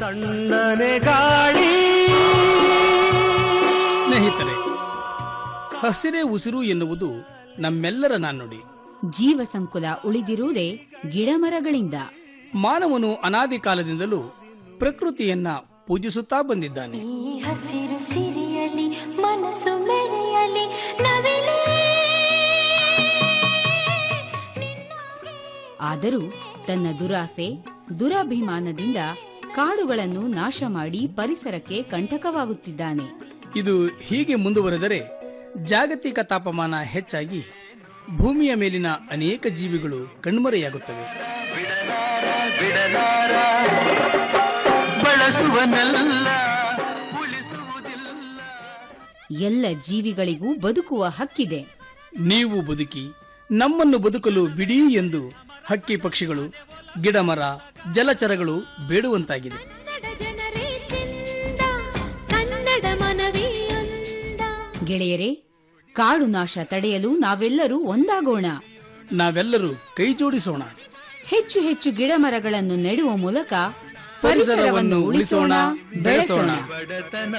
ತಣ್ಣನೆ ಗಾಳಿ. ಸ್ನೇಹಿತರೆ ಹಸಿರೆ ಉಸಿರು ಎನ್ನುವುದು ನಮ್ಮೆಲ್ಲರ ನಾಣ್ಣುಡಿ. ಜೀವ ಸಂಕುಲ ಉಳಿದಿರುವುದೇ ಗಿಡಮರಗಳಿಂದ ಮಾನವನು ಅನಾದಿ ಕಾಲದಿಂದಲೂ ಪ್ರಕೃತಿಯನ್ನ ಪೂಜಿಸುತ್ತಾ ಬಂದಿದ್ದಾನೆ. ಹಸಿರು ಸಿರಿಯಲಿ ಮನಸ್ಸು ಮೆರೆಯಲಿ ನವಿಲೇ. ಆದರೂ ತನ್ನ ದುರಾಸೆ ದುರಾಭಿಮಾನದಿಂದ ಕಾಡುಗಳನ್ನು ನಾಶ ಮಾಡಿ ಪರಿಸರಕ್ಕೆ ಕಂಟಕವಾಗುತ್ತಿದ್ದಾನೆ. ಇದು ಹೀಗೆ ಮುಂದುವರೆದರೆ ಜಾಗತಿಕ ತಾಪಮಾನ ಹೆಚ್ಚಾಗಿ ಭೂಮಿಯ ಮೇಲಿನ ಅನೇಕ ಜೀವಿಗಳು ಕಣ್ಮರೆಯಾಗುತ್ತವೆ. ಎಲ್ಲ ಜೀವಿಗಳಿಗೂ ಬದುಕುವ ಹಕ್ಕಿದೆ. ನೀವು ಬದುಕಿ ನಮ್ಮನ್ನು ಬದುಕಲು ಬಿಡಿ ಎಂದು ಹಕ್ಕಿ ಪಕ್ಷಿಗಳು ಗಿಡಮರ ಜಲಚರಗಳು ಬೇಡುವಂತಾಗಿದೆ. ಕನ್ನಡ ಜನರೇ ಚೆಂದ ಕನ್ನಡ ಮನವೇ ಅಂದ. ಗೆಳೆಯರೇ ಕಾಡು ನಾಶ ತಡೆಯಲು ನಾವೆಲ್ಲರೂ ಒಂದಾಗೋಣ. ನಾವೆಲ್ಲರೂ ಕೈ ಜೋಡಿಸೋಣ. ಹೆಚ್ಚು ಹೆಚ್ಚು ಗಿಡಮರಗಳನ್ನು ನೆಡುವ ಮೂಲಕ ಪರಿಸರವನ್ನು ಉಳಿಸೋಣ ಬೆಳೆಸೋಣ. ಬಡತನ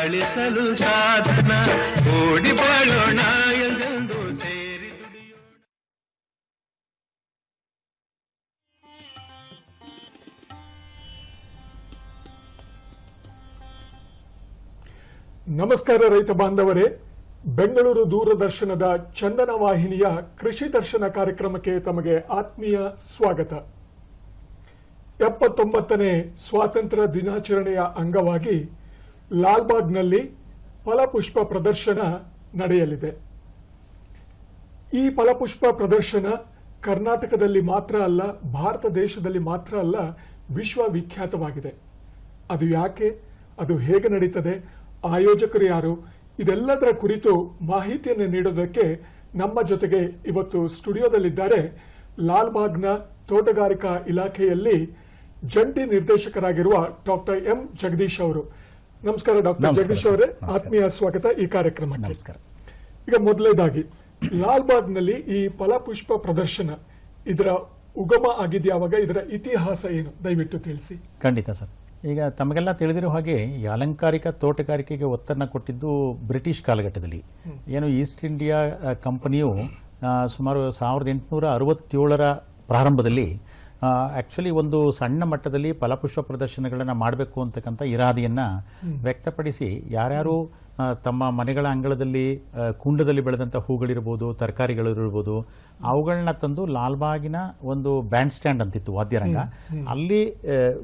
ಅಳಿಸಲು ಸಾಧನ ನಮಸ್ಕಾರ ರೈತ ಬಾಂಧವರೇ. ಬೆಂಗಳೂರು ದೂರದರ್ಶನದ ಚಂದನ ವಾಹಿನಿಯ ಕೃಷಿ ದರ್ಶನ ಕಾರ್ಯಕ್ರಮಕ್ಕೆ ತಮಗೆ ಆತ್ಮೀಯ ಸ್ವಾಗತ. ಎಪ್ಪತ್ತೊಂಬತ್ತನೇ ಸ್ವಾತಂತ್ರ್ಯ ದಿನಾಚರಣೆಯ ಅಂಗವಾಗಿ ಲಾಲ್ಬಾಗ್ನಲ್ಲಿ ಫಲಪುಷ್ಪ ಪ್ರದರ್ಶನ ನಡೆಯಲಿದೆ. ಈ ಫಲಪುಷ್ಪ ಪ್ರದರ್ಶನ ಕರ್ನಾಟಕದಲ್ಲಿ ಮಾತ್ರ ಅಲ್ಲ, ಭಾರತ ದೇಶದಲ್ಲಿ ಮಾತ್ರ ಅಲ್ಲ, ವಿಶ್ವವಿಖ್ಯಾತವಾಗಿದೆ. ಅದು ಯಾಕೆ? ಅದು ಹೇಗೆ ನಡೀತದೆ? ಆಯೋಜಕರು ಯಾರು? ಇದೆಲ್ಲದರ ಕುರಿತು ಮಾಹಿತಿಯನ್ನು ನೀಡೋದಕ್ಕೆ ನಮ್ಮ ಜೊತೆಗೆ ಇವತ್ತು ಸ್ಟುಡಿಯೋದಲ್ಲಿದ್ದಾರೆ ಲಾಲ್ಬಾಗ್ನ ತೋಟಗಾರಿಕಾ ಇಲಾಖೆಯಲ್ಲಿ ಜಂಟಿ ನಿರ್ದೇಶಕರಾಗಿರುವ ಡಾಕ್ಟರ್ ಎಂ ಜಗದೀಶ್ ಅವರು. ನಮಸ್ಕಾರ ಡಾಕ್ಟರ್ ಜಗದೀಶ್ ಅವರೇ. ಆತ್ಮೀಯ ಸ್ವಾಗತ ಈ ಕಾರ್ಯಕ್ರಮಕ್ಕೆ. ನಮಸ್ಕಾರ. ಈಗ ಮೊದಲನೇದಾಗಿ ಲಾಲ್ಬಾಗ್ನಲ್ಲಿ ಈ ಫಲಪುಷ್ಪ ಪ್ರದರ್ಶನ ಇದರ ಉಗಮ ಆಗಿದ್ಯಾವಾಗ ಇದರ ಇತಿಹಾಸ ಏನು? ದಯವಿಟ್ಟು ತಿಳಿಸಿ. ಖಂಡಿತ ಸರ್. ಈಗ ತಮಗೆಲ್ಲ ತಿಳಿದಿರೋ ಹಾಗೆ ಈ ಅಲಂಕಾರಿಕ ತೋಟಗಾರಿಕೆಗೆ ಒತ್ತನ್ನು ಕೊಟ್ಟಿದ್ದು ಬ್ರಿಟಿಷ್ ಕಾಲಘಟ್ಟದಲ್ಲಿ. ಏನು ಈಸ್ಟ್ ಇಂಡಿಯಾ ಕಂಪನಿಯು ಸುಮಾರು ಸಾವಿರದ ಎಂಟುನೂರ ಅರವತ್ತೇಳರ ಪ್ರಾರಂಭದಲ್ಲಿ ಆ್ಯಕ್ಚುಲಿ ಒಂದು ಸಣ್ಣ ಮಟ್ಟದಲ್ಲಿ ಫಲಪುಷ್ಪ ಪ್ರದರ್ಶನಗಳನ್ನು ಮಾಡಬೇಕು ಅಂತಕ್ಕಂಥ ಇರಾದೆಯನ್ನು ವ್ಯಕ್ತಪಡಿಸಿ ಯಾರ್ಯಾರು ತಮ್ಮ ಮನೆಗಳ ಅಂಗಳದಲ್ಲಿ ಕುಂಡದಲ್ಲಿ ಬೆಳೆದಂಥ ಹೂಗಳಿರ್ಬೋದು ತರಕಾರಿಗಳಿರ್ಬೋದು ಅವುಗಳನ್ನ ತಂದು ಲಾಲ್ಬಾಗಿನ ಒಂದು ಬ್ಯಾಂಡ್ ಸ್ಟ್ಯಾಂಡ್ ಅಂತಿತ್ತು ವಾದ್ಯರಂಗ. ಅಲ್ಲಿ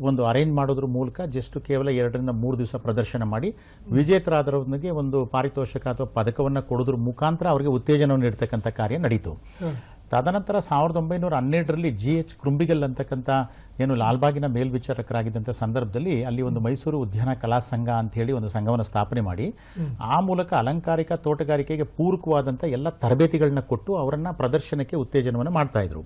ಒಂದು ಅರೇಂಜ್ ಮಾಡೋದ್ರ ಮೂಲಕ ಜಸ್ಟ್ ಕೇವಲ ಎರಡರಿಂದ ಮೂರು ದಿವಸ ಪ್ರದರ್ಶನ ಮಾಡಿ ವಿಜೇತರಾದವರೊಂದಿಗೆ ಒಂದು ಪಾರಿತೋಷಕ ಅಥವಾ ಪದಕವನ್ನು ಕೊಡೋದ್ರ ಮುಖಾಂತರ ಅವರಿಗೆ ಉತ್ತೇಜನವನ್ನು ನೀಡ್ತಕ್ಕಂಥ ಕಾರ್ಯ ನಡೀತು. ತದನಂತರ ಸಾವಿರದ ಒಂಬೈನೂರ ಹನ್ನೆರಡರಲ್ಲಿ ಜಿ ಎಚ್ ಕೃಂಬಿಗಲ್ ಅಂತಕ್ಕಂಥ ಏನು ಲಾಲ್ಬಾಗಿನ ಮೇಲ್ವಿಚಾರಕರಾಗಿದ್ದಂಥ ಸಂದರ್ಭದಲ್ಲಿ ಅಲ್ಲಿ ಒಂದು ಮೈಸೂರು ಉದ್ಯಾನ ಕಲಾ ಸಂಘ ಅಂತ ಹೇಳಿ ಒಂದು ಸಂಘವನ್ನು ಸ್ಥಾಪನೆ ಮಾಡಿ, ಆ ಮೂಲಕ ಅಲಂಕಾರಿಕ ತೋಟಗಾರಿಕೆಗೆ ಪೂರಕವಾದಂಥ ಎಲ್ಲ ತರಬೇತಿಗಳನ್ನ ಕೊಟ್ಟು ಅವರನ್ನು ಪ್ರದರ್ಶನಕ್ಕೆ ಉತ್ತೇಜನವನ್ನು ಮಾಡ್ತಾಯಿದ್ರು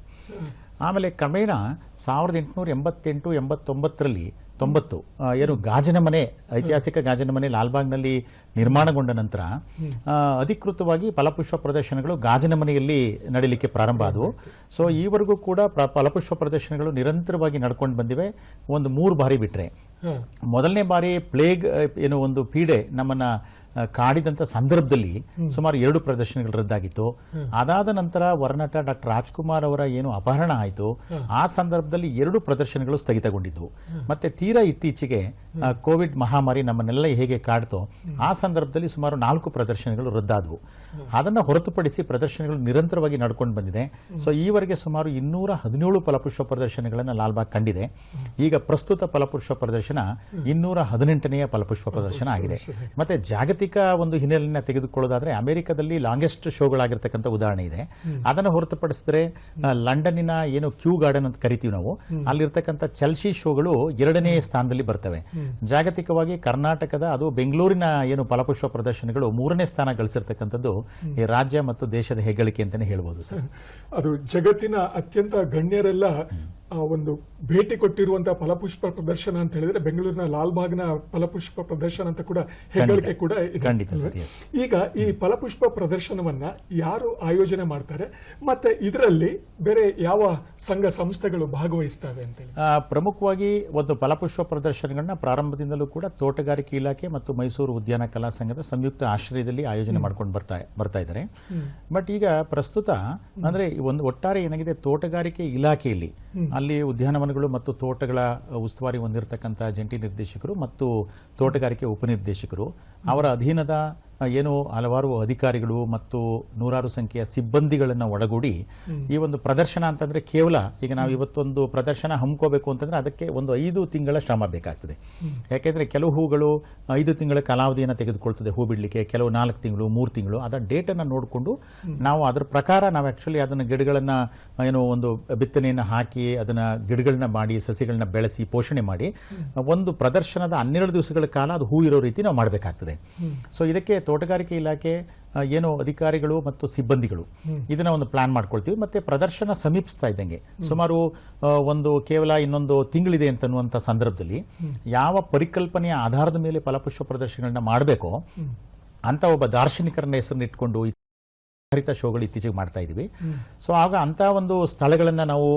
ಆಮೇಲೆ ಕ್ರಮೇಣ ಸಾವಿರದ ಎಂಟುನೂರ ಎಂಬತ್ತೆಂಟು ಎಂಬತ್ತೊಂಬತ್ತರಲ್ಲಿ ತೊಂಬತ್ತು. ಏನು ಗಾಜಿನ ಮನೆ ಐತಿಹಾಸಿಕ ಗಾಜಿನ ಮನೆ ಲಾಲ್ಬಾಗ್ನಲ್ಲಿ ನಿರ್ಮಾಣಗೊಂಡ ನಂತರ ಅಧಿಕೃತವಾಗಿ ಫಲಪುಷ್ಪ ಪ್ರದರ್ಶನಗಳು ಗಾಜಿನ ಮನೆಯಲ್ಲಿ ನಡೀಲಿಕ್ಕೆ ಪ್ರಾರಂಭ ಆದವು. ಸೊ ಈವರೆಗೂ ಕೂಡ ಫಲಪುಷ್ಪ ಪ್ರದರ್ಶನಗಳು ನಿರಂತರವಾಗಿ ನಡ್ಕೊಂಡು ಬಂದಿವೆ. ಒಂದು ಮೂರು ಬಾರಿ ಬಿಟ್ಟರೆ ಮೊದಲನೇ ಬಾರಿ ಪ್ಲೇಗ್ ಏನು ಒಂದು ಪೀಡೆ ನಮ್ಮನ್ನ ಕಾಡಿದಂಥ ಸಂದರ್ಭದಲ್ಲಿ ಸುಮಾರು ಎರಡು ಪ್ರದರ್ಶನಗಳು ರದ್ದಾಗಿತ್ತು. ಅದಾದ ನಂತರ ವರನಟ ಡಾಕ್ಟರ್ ರಾಜ್ಕುಮಾರ್ ಅವರ ಏನು ಅಪಹರಣ ಆಯಿತು. ಆ ಸಂದರ್ಭದಲ್ಲಿ ಎರಡು ಪ್ರದರ್ಶನಗಳು ಸ್ಥಗಿತಗೊಂಡಿದ್ದವು ಮತ್ತೆ ತೀರಾ ಇತ್ತೀಚೆಗೆ ಕೋವಿಡ್ ಮಹಾಮಾರಿ ನಮ್ಮನ್ನೆಲ್ಲ ಹೇಗೆ ಕಾಡ್ತೋ ಆ ಸಂದರ್ಭದಲ್ಲಿ ಸುಮಾರು ನಾಲ್ಕು ಪ್ರದರ್ಶನಗಳು ರದ್ದಾದವು. ಅದನ್ನು ಹೊರತುಪಡಿಸಿ ಪ್ರದರ್ಶನಗಳು ನಿರಂತರವಾಗಿ ನಡ್ಕೊಂಡು ಬಂದಿದೆ. ಸೊ ಈವರೆಗೆ ಸುಮಾರು ಇನ್ನೂರ ಹದಿನೇಳು ಫಲಪುಷ್ಪ ಪ್ರದರ್ಶನಗಳನ್ನು ಲಾಲ್ಬಾಗ್ ಕಂಡಿದೆ. ಈಗ ಪ್ರಸ್ತುತ ಫಲಪುಷ್ಪ ಪ್ರದರ್ಶನ ಇನ್ನೂರ ಹದಿನೆಂಟನೆಯ ಫಲಪುಷ್ಪ ಪ್ರದರ್ಶನ ಆಗಿದೆ. ಮತ್ತೆ ಜಾಗತಿಕ ಒಂದು ಹಿನ್ನೆಲೆಯನ್ನು ತೆಗೆದುಕೊಳ್ಳೋದಾದ್ರೆ ಅಮೆರಿಕದಲ್ಲಿ ಲಾಂಗೆಸ್ಟ್ ಶೋಗಳಾಗಿರ್ತಕ್ಕಂಥ ಉದಾಹರಣೆ ಇದೆ. ಅದನ್ನು ಹೊರತುಪಡಿಸಿದ್ರೆ ಲಂಡನ್ನಿನ ಏನು ಕ್ಯೂ ಗಾರ್ಡನ್ ಅಂತ ಕರಿತೀವಿ ನಾವು ಅಲ್ಲಿರ್ತಕ್ಕಂಥ ಚಲ್ಸಿ ಶೋಗಳು ಎರಡನೇ ಸ್ಥಾನದಲ್ಲಿ ಬರ್ತವೆ. ಜಾಗತಿಕವಾಗಿ ಕರ್ನಾಟಕದ ಅದು ಬೆಂಗಳೂರಿನ ಏನು ಫಲಪುಷ್ಪ ಪ್ರದರ್ಶನಗಳು ಮೂರನೇ ಸ್ಥಾನ ಗಳಿಸಿರ್ತಕ್ಕಂಥದ್ದು ಈ ರಾಜ್ಯ ಮತ್ತು ದೇಶದ ಹೆಗ್ಗಳಿಕೆ ಅಂತಾನೆ ಹೇಳ್ಬೋದು ಸರ್. ಅದು ಜಗತ್ತಿನ ಅತ್ಯಂತ ಗಣ್ಯರೆಲ್ಲ ಒಂದು ಭೇಟಿ ಕೊಟ್ಟಿರುವಂತಹ ಫಲಪುಷ್ಪ ಪ್ರದರ್ಶನ ಅಂತ ಹೇಳಿದ್ರೆ ಬೆಂಗಳೂರಿನ ಲಾಲ್ಬಾಗ್ನ ಫಲಪುಷ್ಪ ಪ್ರದರ್ಶನ ಅಂತ ಕೂಡ ಹೆಗ್ಗಳಿಕೆ ಕೂಡ? ಈಗ ಈ ಫಲಪುಷ್ಪ ಪ್ರದರ್ಶನವನ್ನ ಯಾರು ಆಯೋಜನೆ ಮಾಡ್ತಾರೆ? ಮತ್ತೆ ಇದರಲ್ಲಿ ಬೇರೆ ಯಾವ ಸಂಘ ಸಂಸ್ಥೆಗಳು ಭಾಗವಹಿಸ್ತವೆ ಅಂತ ಹೇಳಿ? ಪ್ರಮುಖವಾಗಿ ಒಂದು ಫಲಪುಷ್ಪ ಪ್ರದರ್ಶನಗಳನ್ನ ಪ್ರಾರಂಭದಿಂದಲೂ ಕೂಡ ತೋಟಗಾರಿಕೆ ಇಲಾಖೆ ಮತ್ತು ಮೈಸೂರು ಉದ್ಯಾನ ಕಲಾ ಸಂಘದ ಸಂಯುಕ್ತ ಆಶ್ರಯದಲ್ಲಿ ಆಯೋಜನೆ ಮಾಡ್ಕೊಂಡು ಬರ್ತಾ ಬರ್ತಾ ಇದ್ದಾರೆ. ಬಟ್ ಈಗ ಪ್ರಸ್ತುತ ಅಂದ್ರೆ ಈ ಒಂದು ಒಟ್ಟಾರೆ ಏನಾಗಿದೆ ತೋಟಗಾರಿಕೆ ಇಲಾಖೆಯಲ್ಲಿ ಅಲ್ಲಿ ಉದ್ಯಾನವನಗಳು ಮತ್ತು ತೋಟಗಳ ಉಸ್ತುವಾರಿ ಹೊಂದಿರತಕ್ಕಂಥ ಜಂಟಿ ನಿರ್ದೇಶಕರು ಮತ್ತು ತೋಟಗಾರಿಕೆ ಉಪನಿರ್ದೇಶಕರು. ಅವರ ಅಧೀನದ ಏನು ಹಲವಾರು ಅಧಿಕಾರಿಗಳು ಮತ್ತು ನೂರಾರು ಸಂಖ್ಯೆಯ ಸಿಬ್ಬಂದಿಗಳನ್ನು ಒಳಗೂಡಿ ಈ ಒಂದು ಪ್ರದರ್ಶನ ಅಂತಂದ್ರೆ ಕೇವಲ ಈಗ ನಾವು ಇವತ್ತೊಂದು ಪ್ರದರ್ಶನ ಹಮ್ಮಿಕೋಬೇಕು ಅಂತಂದ್ರೆ ಅದಕ್ಕೆ ಒಂದು ಐದು ತಿಂಗಳ ಶ್ರಮ ಬೇಕಾಗ್ತದೆ. ಯಾಕೆಂದ್ರೆ ಕೆಲವು ಹೂಗಳು ಐದು ತಿಂಗಳ ಕಾಲಾವಧಿಯನ್ನು ತೆಗೆದುಕೊಳ್ತದೆ ಹೂ ಬಿಡಲಿಕ್ಕೆ. ಕೆಲವು ನಾಲ್ಕು ತಿಂಗಳು ಮೂರು ತಿಂಗಳು ಅದರ ಡೇಟನ್ನು ನೋಡಿಕೊಂಡು ನಾವು ಅದರ ಪ್ರಕಾರ ನಾವು ಆ್ಯಕ್ಚುಲಿ ಅದನ್ನು ಗಿಡಗಳನ್ನು ಏನು ಒಂದು ಬಿತ್ತನೆಯನ್ನು ಹಾಕಿ ಅದನ್ನು ಗಿಡಗಳನ್ನ ಮಾಡಿ ಸಸಿಗಳನ್ನ ಬೆಳೆಸಿ ಪೋಷಣೆ ಮಾಡಿ ಒಂದು ಪ್ರದರ್ಶನದ ಹನ್ನೆರಡು ದಿವಸಗಳ ಕಾಲ ಅದು ಹೂ ಇರೋ ರೀತಿ ನಾವು ಮಾಡಬೇಕಾಗ್ತದೆ. ಸೊ ಇದಕ್ಕೆ ತೋಟಗಾರಿಕೆ ಇಲಾಖೆ ಏನು ಅಧಿಕಾರಿಗಳು ಮತ್ತು ಸಿಬ್ಬಂದಿಗಳು ಇದನ್ನ ಒಂದು ಪ್ಲಾನ್ ಮಾಡ್ಕೊಳ್ತೀವಿ. ಮತ್ತೆ ಪ್ರದರ್ಶನ ಸಮೀಪಿಸ್ತಾ ಇದ್ದಂಗೆ. ಸುಮಾರು ಒಂದು ಕೇವಲ ಇನ್ನೊಂದು ತಿಂಗಳಿದೆ ಅಂತನ್ನುವಂಥ ಸಂದರ್ಭದಲ್ಲಿ ಯಾವ ಪರಿಕಲ್ಪನೆಯ ಆಧಾರದ ಮೇಲೆ ಫಲಪುಷ್ಪ ಪ್ರದರ್ಶನಗಳನ್ನ ಮಾಡಬೇಕು ಅಂತ ಒಬ್ಬ ದಾರ್ಶನಿಕರನ್ನ ಹೆಸರನ್ನ ಇಟ್ಕೊಂಡು ಆಧಾರಿತ ಶೋಗಳು ಇತ್ತೀಚೆಗೆ ಮಾಡ್ತಾ ಇದ್ವಿ ಸೊ ಆಗ ಅಂತ ಒಂದು ಸ್ಥಳಗಳನ್ನ ನಾವು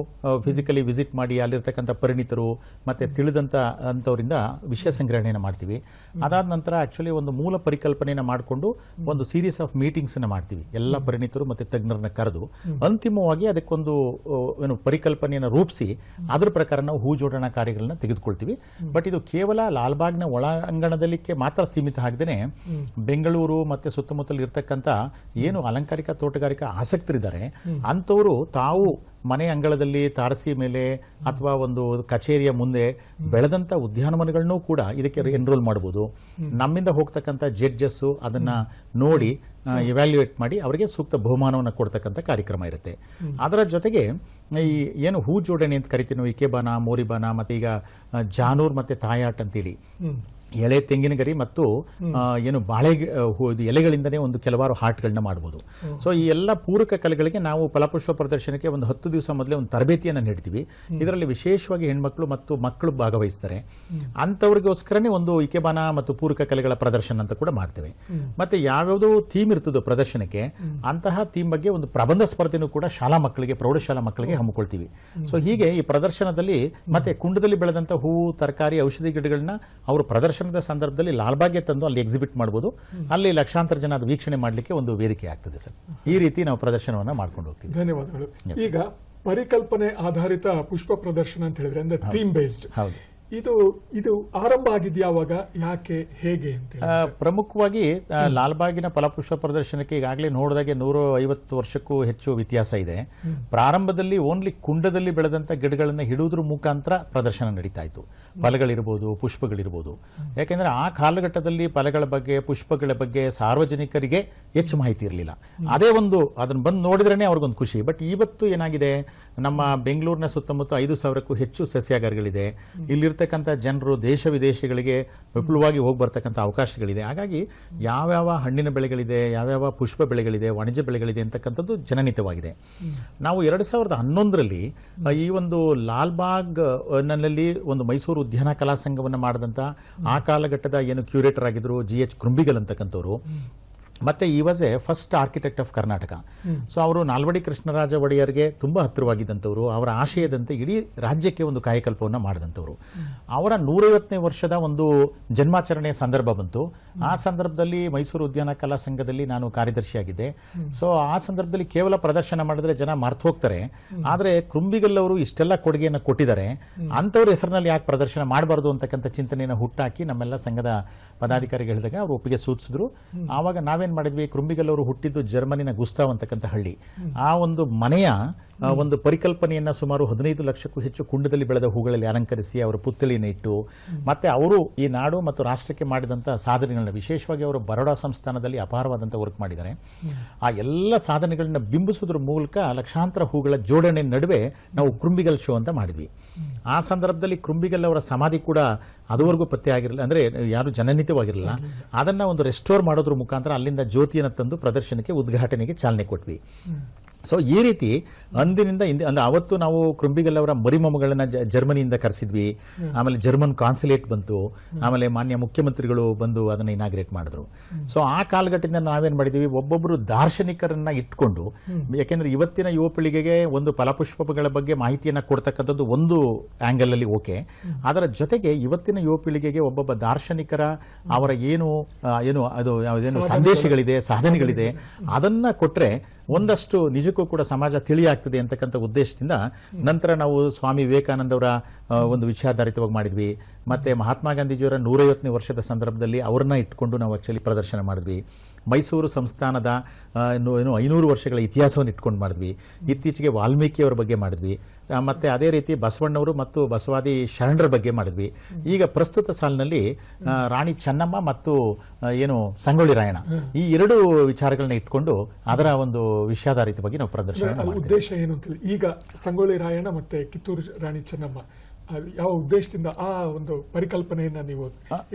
ಫಿಸಿಕಲಿ ವಿಸಿಟ್ ಮಾಡಿ ಅಲ್ಲಿರ್ತಕ್ಕಂಥ ಪರಿಣಿತರು ಮತ್ತೆ ತಿಳಿದಂತ ಅಂಥವರಿಂದ ವಿಷಯ ಸಂಗ್ರಹಣೆಯನ್ನು ಮಾಡ್ತೀವಿ. ಅದಾದ ನಂತರ ಆಕ್ಚುಲಿ ಒಂದು ಮೂಲ ಪರಿಕಲ್ಪನೆಯನ್ನು ಮಾಡಿಕೊಂಡು ಒಂದು ಸೀರೀಸ್ ಆಫ್ ಮೀಟಿಂಗ್ಸ್ ಅನ್ನ ಮಾಡ್ತೀವಿ. ಎಲ್ಲ ಪರಿಣಿತರು ಮತ್ತೆ ತಜ್ಞರನ್ನ ಕರೆದು ಅಂತಿಮವಾಗಿ ಅದಕ್ಕೊಂದು ಏನು ಪರಿಕಲ್ಪನೆಯನ್ನು ರೂಪಿಸಿ ಅದ್ರ ಪ್ರಕಾರ ನಾವು ಹೂ ಜೋಡಣಾ ಕಾರ್ಯಗಳನ್ನ ತೆಗೆದುಕೊಳ್ತೀವಿ. ಬಟ್ ಇದು ಕೇವಲ ಲಾಲ್ಬಾಗ್ನ ಒಳಾಂಗಣದಲ್ಲಿ ಮಾತ್ರ ಸೀಮಿತ ಆಗದೇನೆ ಬೆಂಗಳೂರು ಮತ್ತೆ ಸುತ್ತಮುತ್ತಲು ಇರ್ತಕ್ಕಂಥ ಏನು ಅಲಂಕಾರಿಕ ತೋಟಗಾರಿಕಾ ಆಸಕ್ತರಿದ್ದಾರೆ. ಅಂಥವರು ತಾವು ಮನೆ ಅಂಗಳದಲ್ಲಿ ತಾರಸಿ ಮೇಲೆ ಅಥವಾ ಒಂದು ಕಚೇರಿಯ ಮುಂದೆ ಬೆಳೆದಂಥ ಉದ್ಯಾನವನಗಳನ್ನೂ ಕೂಡ ಇದಕ್ಕೆ ಎನ್ರೋಲ್ ಮಾಡಬಹುದು ನಮ್ಮಿಂದ ಹೋಗ್ತಕ್ಕಂಥ ಜಡ್ಜಸ್ಸು ಅದನ್ನ ನೋಡಿ ಇವ್ಯಾಲ್ಯುಯೇಟ್ ಮಾಡಿ ಅವರಿಗೆ ಸೂಕ್ತ ಬಹುಮಾನವನ್ನು ಕೊಡ್ತಕ್ಕಂಥ ಕಾರ್ಯಕ್ರಮ ಇರುತ್ತೆ. ಅದರ ಜೊತೆಗೆ ಈ ಏನು ಹೂ ಜೋಡಣೆ ಅಂತ ಕರಿತೀವಿ ನಾವು ಇಕೆಬಾನ ಮೋರಿಬಾನ ಮತ್ತೆ ಈಗ ಜಾನೂರ್ ಮತ್ತೆ ತಾಯಾಟ್ ಅಂತೇಳಿ. ಎಳೆ ತೆಂಗಿನ ಗರಿ ಮತ್ತು ಏನು ಬಾಳೆ ಎಲೆಗಳಿಂದನೇ ಒಂದು ಕೆಲವಾರು ಹಾರ್ಟ್ಗಳನ್ನ ಮಾಡಬಹುದು ಸೊ ಈ ಎಲ್ಲ ಪೂರಕ ಕಲೆಗಳಿಗೆ ನಾವು ಫಲಪುಷ್ಪ ಪ್ರದರ್ಶನಕ್ಕೆ ಒಂದು ಹತ್ತು ದಿವಸ ಮೊದಲೇ ಒಂದು ತರಬೇತಿಯನ್ನು ನೀಡ್ತೀವಿ. ಇದರಲ್ಲಿ ವಿಶೇಷವಾಗಿ ಹೆಣ್ಮಕ್ಳು ಮತ್ತು ಮಕ್ಕಳು ಭಾಗವಹಿಸ್ತಾರೆ. ಅಂಥವ್ರಿಗೋಸ್ಕರನೇ ಒಂದು ಇಕೆಬಾನ ಮತ್ತು ಪೂರಕ ಕಲೆಗಳ ಪ್ರದರ್ಶನ ಅಂತ ಕೂಡ ಮಾಡ್ತೇವೆ. ಮತ್ತೆ ಯಾವ್ಯಾವುದೋ ಥೀಮ್ ಇರ್ತದೋ ಪ್ರದರ್ಶನಕ್ಕೆ ಅಂತಹ ಥೀಮ್ ಬಗ್ಗೆ ಒಂದು ಪ್ರಬಂಧ ಸ್ಪರ್ಧೆನೂ ಕೂಡ ಶಾಲಾ ಮಕ್ಕಳಿಗೆ ಪ್ರೌಢಶಾಲಾ ಮಕ್ಕಳಿಗೆ ಹಮ್ಮಿಕೊಳ್ತೀವಿ. ಸೊ ಹೀಗೆ ಈ ಪ್ರದರ್ಶನದಲ್ಲಿ ಮತ್ತೆ ಕುಂಡದಲ್ಲಿ ಬೆಳೆದಂತ ಹೂವು ತರಕಾರಿ ಔಷಧಿ ಗಿಡಗಳನ್ನ ಅವರು ಪ್ರದರ್ಶನದ ಸಂದರ್ಭದಲ್ಲಿ ಲಾಲ್ಬಾಗ್ಗೆ ತಂದು ಅಲ್ಲಿ ಎಕ್ಸಿಬಿಟ್ ಮಾಡಬಹುದು ಅಲ್ಲಿ ಲಕ್ಷಾಂತರ ಜನ ಅದು ವೀಕ್ಷಣೆ ಮಾಡಲಿಕ್ಕೆ ಒಂದು ವೇದಿಕೆ ಆಗ್ತದೆ ಸರ್. ಈ ರೀತಿ ನಾವು ಪ್ರದರ್ಶನವನ್ನ ಮಾಡ್ಕೊಂಡು ಹೋಗ್ತೀವಿ. ಧನ್ಯವಾದಗಳು. ಈಗ ಪರಿಕಲ್ಪನೆ ಆಧಾರಿತ ಪುಷ್ಪ ಪ್ರದರ್ಶನ ಅಂತ ಹೇಳಿದ್ರೆ ಅಂದ್ರೆ ಥೀಮ್ ಬೇಸ್ಡ್ ಹೌದು. ಇದು ಇದು ಆರಂಭ ಆಗಿದ್ಯಾವಾಗ ಯಾಕೆ ಹೇಗೆ ಅಂತ ಪ್ರಮುಖವಾಗಿ ಲಾಲ್ಬಾಗಿನ ಫಲಪುಷ್ಪ ಪ್ರದರ್ಶನಕ್ಕೆ ಈಗಾಗಲೇ ನೋಡಿದಾಗೆ ನೂರ ಐವತ್ತು ವರ್ಷಕ್ಕೂ ಹೆಚ್ಚು ವ್ಯತ್ಯಾಸ ಇದೆ. ಪ್ರಾರಂಭದಲ್ಲಿ ಓನ್ಲಿ ಕುಂಡದಲ್ಲಿ ಬೆಳೆದಂತ ಗಿಡಗಳನ್ನು ಹಿಡುವುದ್ರ ಮುಖಾಂತರ ಪ್ರದರ್ಶನ ನಡೀತಾ ಇತ್ತು. ಫಲಗಳಿರ್ಬೋದು ಪುಷ್ಪಗಳಿರ್ಬೋದು. ಯಾಕೆಂದ್ರೆ ಆ ಕಾಲಘಟ್ಟದಲ್ಲಿ ಫಲಗಳ ಬಗ್ಗೆ ಪುಷ್ಪಗಳ ಬಗ್ಗೆ ಸಾರ್ವಜನಿಕರಿಗೆ ಹೆಚ್ಚು ಮಾಹಿತಿ ಇರಲಿಲ್ಲ. ಅದೇ ಒಂದು ಅದನ್ನು ಬಂದು ನೋಡಿದ್ರೇ ಅವ್ರಿಗೊಂದು ಖುಷಿ. ಬಟ್ ಇವತ್ತು ಏನಾಗಿದೆ? ನಮ್ಮ ಬೆಂಗಳೂರಿನ ಸುತ್ತಮುತ್ತ ಐದು ಸಾವಿರಕ್ಕೂ ಹೆಚ್ಚು ಸಸ್ಯಾಗಾರಗಳಿದೆ. ಇಲ್ಲಿರ್ತಕ್ಕಂಥ ಜನರು ದೇಶ ವಿದೇಶಗಳಿಗೆ ವಿಪುಲವಾಗಿ ಹೋಗಿ ಬರ್ತಕ್ಕಂಥ ಅವಕಾಶಗಳಿದೆ. ಹಾಗಾಗಿ ಯಾವ್ಯಾವ ಹಣ್ಣಿನ ಬೆಳೆಗಳಿದೆ, ಯಾವ್ಯಾವ ಪುಷ್ಪ ಬೆಳೆಗಳಿದೆ, ವಾಣಿಜ್ಯ ಬೆಳೆಗಳಿದೆ ಅಂತಕ್ಕಂಥದ್ದು ಜನನಿತವಾಗಿದೆ. ನಾವು ಎರಡು ಸಾವಿರದ ಹನ್ನೊಂದರಲ್ಲಿ ಈ ಒಂದು ಲಾಲ್ಬಾಗ್ನಲ್ಲಿ ಒಂದು ಮೈಸೂರು ಉದ್ಯಾನ ಕಲಾ ಸಂಘವನ್ನು ಮಾಡಿದಂಥ ಆ ಕಾಲಘಟ್ಟದ ಏನು ಕ್ಯೂರೇಟರ್ ಆಗಿದ್ರು ಜಿ ಎಚ್ ಕೃಂಬಿಗಲ್ ಅಂತಕ್ಕಂಥವ್ರು ಮತ್ತೆ ಈ was a first architect of Karnataka so ಅವರು ನಾಲ್ವಡಿ ಕೃಷ್ಣರಾಜ ಒಡೆಯರ್ಗೆ ತುಂಬಾ ಹತ್ತಿರವಾಗಿದ್ದಂಥವ್ರು. ಅವರ ಆಶಯದಂತೆ ಇಡೀ ರಾಜ್ಯಕ್ಕೆ ಒಂದು ಕಾಯಕಲ್ಪವನ್ನು ಮಾಡಿದಂಥವ್ರು. ಅವರ ನೂರೈವತ್ತನೇ ವರ್ಷದ ಒಂದು ಜನ್ಮಾಚರಣೆಯ ಸಂದರ್ಭ ಬಂತು. ಆ ಸಂದರ್ಭದಲ್ಲಿ ಮೈಸೂರು ಉದ್ಯಾನ ಕಲಾ ಸಂಘದಲ್ಲಿ ನಾನು ಕಾರ್ಯದರ್ಶಿಯಾಗಿದ್ದೆ. ಸೊ ಆ ಸಂದರ್ಭದಲ್ಲಿ ಕೇವಲ ಪ್ರದರ್ಶನ ಮಾಡಿದ್ರೆ ಜನ ಮರ್ತು ಹೋಗ್ತಾರೆ. ಆದರೆ ಅವರು ಇಷ್ಟೆಲ್ಲ ಕೊಡುಗೆಯನ್ನು ಕೊಟ್ಟಿದ್ದಾರೆ. ಅಂಥವ್ರ ಹೆಸರಿನಲ್ಲಿ ಯಾಕೆ ಪ್ರದರ್ಶನ ಮಾಡಬಾರ್ದು ಅಂತಕ್ಕಂಥ ಚಿಂತನೆಯನ್ನು ಹುಟ್ಟಾಕಿ ನಮ್ಮೆಲ್ಲ ಸಂಘದ ಪದಾಧಿಕಾರಿಗಳು ಹೇಳಿದಾಗ ಅವರು ಒಪ್ಪಿಗೆ ಸೂಚಿಸಿದ್ರು. ಆವಾಗ ಮಾಡಿದ್ವಿ? ಕೃಂಬಿಗಲ್ ಅವರು ಹುಟ್ಟಿದ್ದು ಜರ್ಮನಿನ ಗುಸ್ತಾವ್ ಅಂತಕ್ಕಂಥ ಹಳ್ಳಿ. ಆ ಒಂದು ಮನೆಯ ಒಂದು ಪರಿಕಲ್ಪನೆಯನ್ನ ಸುಮಾರು ಹದಿನೈದು ಲಕ್ಷಕ್ಕೂ ಹೆಚ್ಚು ಕುಂಡದಲ್ಲಿ ಬೆಳೆದ ಹೂಗಳಲ್ಲಿ ಅಲಂಕರಿಸಿ ಅವರ ಪುತ್ಥಳಿಯನ್ನು ಇಟ್ಟು, ಮತ್ತೆ ಅವರು ಈ ನಾಡು ಮತ್ತು ರಾಷ್ಟ್ರಕ್ಕೆ ಮಾಡಿದಂಥ ಸಾಧನೆಗಳನ್ನ ವಿಶೇಷವಾಗಿ ಅವರು ಬರೋಡಾ ಸಂಸ್ಥಾನದಲ್ಲಿ ಅಪಾರವಾದಂಥ ವರ್ಕ್ ಮಾಡಿದ್ದಾರೆ. ಆ ಎಲ್ಲ ಸಾಧನೆಗಳನ್ನ ಬಿಂಬಿಸೋದ್ರ ಮೂಲಕ ಲಕ್ಷಾಂತರ ಹೂಗಳ ಜೋಡಣೆ ನಡುವೆ ನಾವು ಕೃಂಬಿಗಲ್ ಶೋ ಅಂತ ಮಾಡಿದ್ವಿ. ಆ ಸಂದರ್ಭದಲ್ಲಿ ಕೃಂಬಿಗಲ್ ಅವರ ಸಮಾಧಿ ಕೂಡ ಅದುವರೆಗೂ ಪತ್ತೆ ಆಗಿರಲಿಲ್ಲ. ಅಂದ್ರೆ ಯಾರು ಜನನಿತವಾಗಿರಲಿಲ್ಲ ಅದನ್ನ ಒಂದು ರೆಸ್ಟೋರ್ ಮಾಡೋದ್ರ ಮುಖಾಂತರ ಅಲ್ಲಿಂದ ಜ್ಯೋತಿಯನ್ನು ತಂದು ಪ್ರದರ್ಶನಕ್ಕೆ ಉದ್ಘಾಟನೆಗೆ ಚಾಲನೆ ಕೊಟ್ವಿ. ಸೊ ಈ ರೀತಿ ಅಂದಿನಿಂದ ಹಿಂದೆ ಅಂದ್ರೆ ಅವತ್ತು ನಾವು ಕೃಂಬಿಗಲ್ಲವರ ಮರಿಮೊಮ್ಮಗಳನ್ನ ಜರ್ಮನಿಯಿಂದ ಕರೆಸಿದ್ವಿ. ಆಮೇಲೆ ಜರ್ಮನ್ ಕಾನ್ಸುಲೇಟ್ ಬಂತು. ಆಮೇಲೆ ಮಾನ್ಯ ಮುಖ್ಯಮಂತ್ರಿಗಳು ಬಂದು ಅದನ್ನ ಇನಾಗ್ರೇಟ್ ಮಾಡಿದ್ರು. ಸೊ ಆ ಕಾಲಘಟ್ಟದಿಂದ ನಾವೇನ್ ಮಾಡಿದೀವಿ? ಒಬ್ಬೊಬ್ಬರು ದಾರ್ಶನಿಕರನ್ನ ಇಟ್ಕೊಂಡು ಯಾಕೆಂದ್ರೆ ಇವತ್ತಿನ ಯುವ ಪೀಳಿಗೆಗೆ ಒಂದು ಫಲಪುಷ್ಪಗಳ ಬಗ್ಗೆ ಮಾಹಿತಿಯನ್ನ ಕೊಡ್ತಕ್ಕಂಥದ್ದು ಒಂದು ಆಂಗಲ್ ಅಲ್ಲಿ ಓಕೆ ಅದರ ಜೊತೆಗೆ ಇವತ್ತಿನ ಯುವ ಪೀಳಿಗೆಗೆ ಒಬ್ಬೊಬ್ಬ ದಾರ್ಶನಿಕರ ಅವರ ಏನು ಏನು ಅದು ಏನು ಸಂದೇಶಗಳಿದೆ ಸಾಧನೆಗಳಿದೆ ಅದನ್ನ ಕೊಟ್ರೆ ಒಂದಷ್ಟು ನಿಜಕ್ಕೂ ಕೂಡ ಸಮಾಜ ತಿಳಿಯಾಗ್ತದೆ ಅಂತಕ್ಕಂಥ ಉದ್ದೇಶದಿಂದ ನಂತರ ನಾವು ಸ್ವಾಮಿ ವಿವೇಕಾನಂದವರ ಒಂದು ವಿಷಯಾಧಾರಿತವಾಗಿ ಮಾಡಿದ್ವಿ. ಮತ್ತೆ ಮಹಾತ್ಮ ಗಾಂಧೀಜಿಯವರ ನೂರೈವತ್ತನೇ ವರ್ಷದ ಸಂದರ್ಭದಲ್ಲಿ ಅವ್ರನ್ನ ಇಟ್ಕೊಂಡು ನಾವು ಆಕ್ಚುಲಿ ಪ್ರದರ್ಶನ ಮಾಡಿದ್ವಿ. ಮೈಸೂರು ಸಂಸ್ಥಾನದ ಏನು ಐನೂರು ವರ್ಷಗಳ ಇತಿಹಾಸವನ್ನು ಇಟ್ಕೊಂಡು ಮಾಡಿದ್ವಿ. ಇತ್ತೀಚೆಗೆ ವಾಲ್ಮೀಕಿಯವರ ಬಗ್ಗೆ ಮಾಡಿದ್ವಿ. ಮತ್ತು ಅದೇ ರೀತಿ ಬಸವಣ್ಣವರು ಮತ್ತು ಬಸವಾದಿ ಶರಣರ ಬಗ್ಗೆ ಮಾಡಿದ್ವಿ. ಈಗ ಪ್ರಸ್ತುತ ಸಾಲಿನಲ್ಲಿ ರಾಣಿ ಚೆನ್ನಮ್ಮ ಮತ್ತು ಏನು ಸಂಗೊಳ್ಳಿ ರಾಯಣ್ಣ ಈ ಎರಡು ವಿಚಾರಗಳನ್ನ ಇಟ್ಕೊಂಡು ಅದರ ಒಂದು ವಿಷಯಾಧಾರಿತವಾಗಿ ನಾವು ಪ್ರದರ್ಶನ ಮಾಡ್ತೀವಿ ಉದ್ದೇಶ ಏನು ಅಂತ ಹೇಳಿ. ಈಗ ಸಂಗೊಳ್ಳಿ ರಾಯಣ್ಣ ಮತ್ತೆ ಕಿತ್ತೂರು ರಾಣಿ ಚೆನ್ನಮ್ಮ. ಯಾವ ಉದ್ದೇಶದಿಂದ ಆ ಒಂದು ಪರಿಕಲ್ಪನೆಯನ್ನ ನೀವು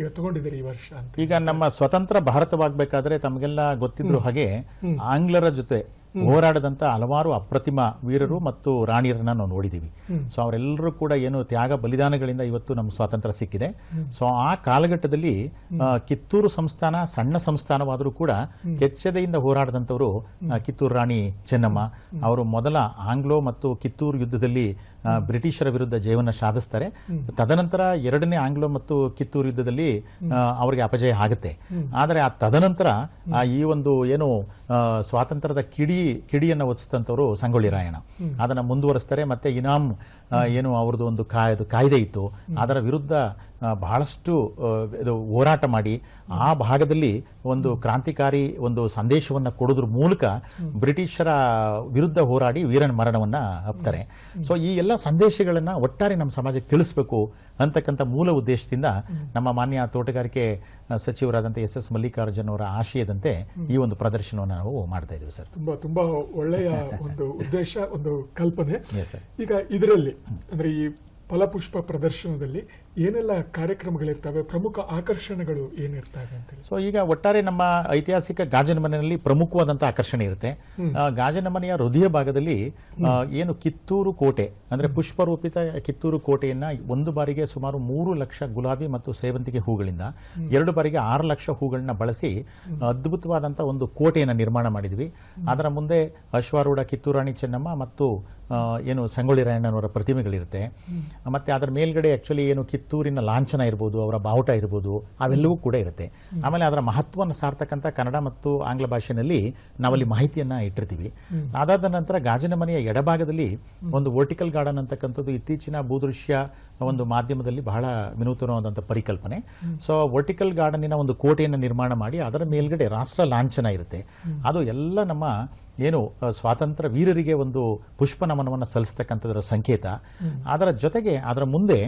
ಈಗ ತಗೊಂಡಿದ್ದೀರಿ ಈ ವರ್ಷ ಅಂತ. ಈಗ ನಮ್ಮ ಸ್ವತಂತ್ರ ಭಾರತವಾಗಬೇಕಾದ್ರೆ ತಮಗೆಲ್ಲ ಗೊತ್ತಿದ್ರು ಹಾಗೆ ಆಂಗ್ಲರ ಜೊತೆ ಹೋರಾಡದಂತ ಹಲವಾರು ಅಪ್ರತಿಮ ವೀರರು ಮತ್ತು ರಾಣಿಯರನ್ನ ನಾವು ನೋಡಿದೀವಿ. ಸೊ ಅವರೆಲ್ಲರೂ ಕೂಡ ಏನು ತ್ಯಾಗ ಬಲಿದಾನಗಳಿಂದ ಇವತ್ತು ನಮ್ಗೆ ಸ್ವಾತಂತ್ರ್ಯ ಸಿಕ್ಕಿದೆ. ಸೊ ಆ ಕಾಲಘಟ್ಟದಲ್ಲಿ ಕಿತ್ತೂರು ಸಂಸ್ಥಾನ ಸಣ್ಣ ಸಂಸ್ಥಾನವಾದರೂ ಕೂಡ ಕೆಚ್ಚದೆಯಿಂದ ಹೋರಾಡದಂತವರು ಕಿತ್ತೂರು ರಾಣಿ ಚೆನ್ನಮ್ಮ. ಅವರು ಮೊದಲ ಆಂಗ್ಲೋ ಮತ್ತು ಕಿತ್ತೂರು ಯುದ್ಧದಲ್ಲಿ ಬ್ರಿಟಿಷರ ವಿರುದ್ಧ ಜಯವನ್ನು ಸಾಧಿಸ್ತಾರೆ. ತದನಂತರ ಎರಡನೇ ಆಂಗ್ಲೋ ಮತ್ತು ಕಿತ್ತೂರು ಯುದ್ಧದಲ್ಲಿ ಅವರಿಗೆ ಅಪಜಯ ಆಗುತ್ತೆ. ಆದರೆ ಆ ತದನಂತರ ಆ ಈ ಒಂದು ಏನು ಸ್ವಾತಂತ್ರ್ಯದ ಕಿಡಿ, ಕಿಡಿಯನ್ನು ಒದಿಸಿದಂಥವರು ಸಂಗೊಳ್ಳಿ ರಾಯಣ್ಣ. ಅದನ್ನ ಮುಂದುವರಿಸ್ತಾರೆ. ಮತ್ತೆ ಇನಾಮ್ ಏನು ಅವ್ರದ್ದು ಒಂದು ಕಾಯ್ದು ಕಾಯ್ದೆ ಇತ್ತು. ಅದರ ವಿರುದ್ಧ ಬಹಳಷ್ಟು ಇದು ಹೋರಾಟ ಮಾಡಿ, ಆ ಭಾಗದಲ್ಲಿ ಒಂದು ಕ್ರಾಂತಿಕಾರಿ ಒಂದು ಸಂದೇಶವನ್ನ ಕೊಡೋದ್ರ ಮೂಲಕ ಬ್ರಿಟಿಷರ ವಿರುದ್ಧ ಹೋರಾಡಿ ವೀರನ ಮರಣವನ್ನು ಹಪ್ತಾರೆ ಸೊ ಈ ಎಲ್ಲ ಸಂದೇಶಗಳನ್ನ ಒಟ್ಟಾರೆ ನಮ್ಮ ಸಮಾಜಕ್ಕೆ ತಿಳಿಸ್ಬೇಕು ಅಂತಕ್ಕಂಥ ಮೂಲ ಉದ್ದೇಶದಿಂದ ನಮ್ಮ ಮಾನ್ಯ ತೋಟಗಾರಿಕೆ ಸಚಿವರಾದಂಥ ಎಸ್ ಎಸ್ ಮಲ್ಲಿಕಾರ್ಜುನ್ ಅವರ ಆಶಯದಂತೆ ಈ ಒಂದು ಪ್ರದರ್ಶನವನ್ನು ನಾವು ಮಾಡ್ತಾ ಇದ್ದೀವಿ ಸರ್. ತುಂಬಾ ತುಂಬಾ ಒಳ್ಳೆಯ ಒಂದು ಉದ್ದೇಶ ಒಂದು ಕಲ್ಪನೆ. ಈಗ ಇದರಲ್ಲಿ ಅಂದ್ರೆ ಈ ಫಲಪುಷ್ಪ ಪ್ರದರ್ಶನದಲ್ಲಿ ಏನೆಲ್ಲ ಕಾರ್ಯಕ್ರಮಗಳಿರ್ತವೆ ಪ್ರಮುಖ ಆಕರ್ಷಣೆಗಳು ಏನಿರ್ತವೆ ಅಂತ ಹೇಳಿ. ಸೊ ಈಗ ಒಟ್ಟಾರೆ ನಮ್ಮ ಐತಿಹಾಸಿಕ ಗಾಜನ ಮನೆಯಲ್ಲಿ ಪ್ರಮುಖವಾದಂತಹ ಆಕರ್ಷಣೆ ಇರುತ್ತೆ. ಗಾಜನ ಮನೆಯ ಹೃದಯ ಭಾಗದಲ್ಲಿ ಏನು ಕಿತ್ತೂರು ಕೋಟೆ ಅಂದ್ರೆ ಪುಷ್ಪರೂಪಿತ ಕಿತ್ತೂರು ಕೋಟೆಯನ್ನ ಒಂದು ಬಾರಿಗೆ ಸುಮಾರು ಮೂರು ಲಕ್ಷ ಗುಲಾಬಿ ಮತ್ತು ಸೇವಂತಿಗೆ ಹೂಗಳಿಂದ ಎರಡು ಬಾರಿಗೆ ಆರು ಲಕ್ಷ ಹೂಗಳನ್ನ ಬಳಸಿ ಅದ್ಭುತವಾದಂತಹ ಒಂದು ಕೋಟೆಯನ್ನು ನಿರ್ಮಾಣ ಮಾಡಿದ್ವಿ. ಅದರ ಮುಂದೆ ಅಶ್ವಾರೂಢ ಕಿತ್ತೂರಾಣಿ ಚೆನ್ನಮ್ಮ ಮತ್ತು ಏನು ಸಂಗೊಳ್ಳಿ ರಾಯಣ್ಣನವರ ಪ್ರತಿಮೆಗಳಿರುತ್ತೆ. ಮತ್ತೆ ಅದರ ಮೇಲ್ಗಡೆ ಆಕ್ಚುಲಿ ಏನು ಕಿತ್ತೂರಿನ ಲಾಂಛನ ಇರ್ಬೋದು, ಅವರ ಬಾವುಟ ಇರ್ಬೋದು, ಅವೆಲ್ಲವೂ ಕೂಡ ಇರುತ್ತೆ. ಆಮೇಲೆ ಅದರ ಮಹತ್ವವನ್ನು ಸಾರ್ತಕ್ಕಂಥ ಕನ್ನಡ ಮತ್ತು ಆಂಗ್ಲ ಭಾಷೆಯಲ್ಲಿ ನಾವಲ್ಲಿ ಮಾಹಿತಿಯನ್ನು ಇಟ್ಟಿರ್ತೀವಿ. ಅದಾದ ನಂತರ ಗಾಜಿನ ಮನೆಯ ಎಡಭಾಗದಲ್ಲಿ ಒಂದು ವರ್ಟಿಕಲ್ ಗಾರ್ಡನ್ ಅಂತಕ್ಕಂಥದ್ದು ಇತ್ತೀಚಿನ ಭೂದೃಶ್ಯ ಒಂದು ಮಾಧ್ಯಮದಲ್ಲಿ ಬಹಳ ವಿನೂತನವಾದಂಥ ಪರಿಕಲ್ಪನೆ. ಸೊ ವರ್ಟಿಕಲ್ ಗಾರ್ಡನಿನ ಒಂದು ಕೋಟೆಯನ್ನು ನಿರ್ಮಾಣ ಮಾಡಿ ಅದರ ಮೇಲ್ಗಡೆ ರಾಷ್ಟ್ರ ಲಾಂಛನ ಇರುತ್ತೆ. ಅದು ಎಲ್ಲ ನಮ್ಮ ಏನು ಸ್ವಾತಂತ್ರ್ಯ ವೀರರಿಗೆ ಒಂದು ಪುಷ್ಪ ನಮನವನ್ನು ಸಲ್ಲಿಸ್ತಕ್ಕಂಥದ್ರ ಸಂಕೇತ. ಅದರ ಜೊತೆಗೆ ಅದರ ಮುಂದೆ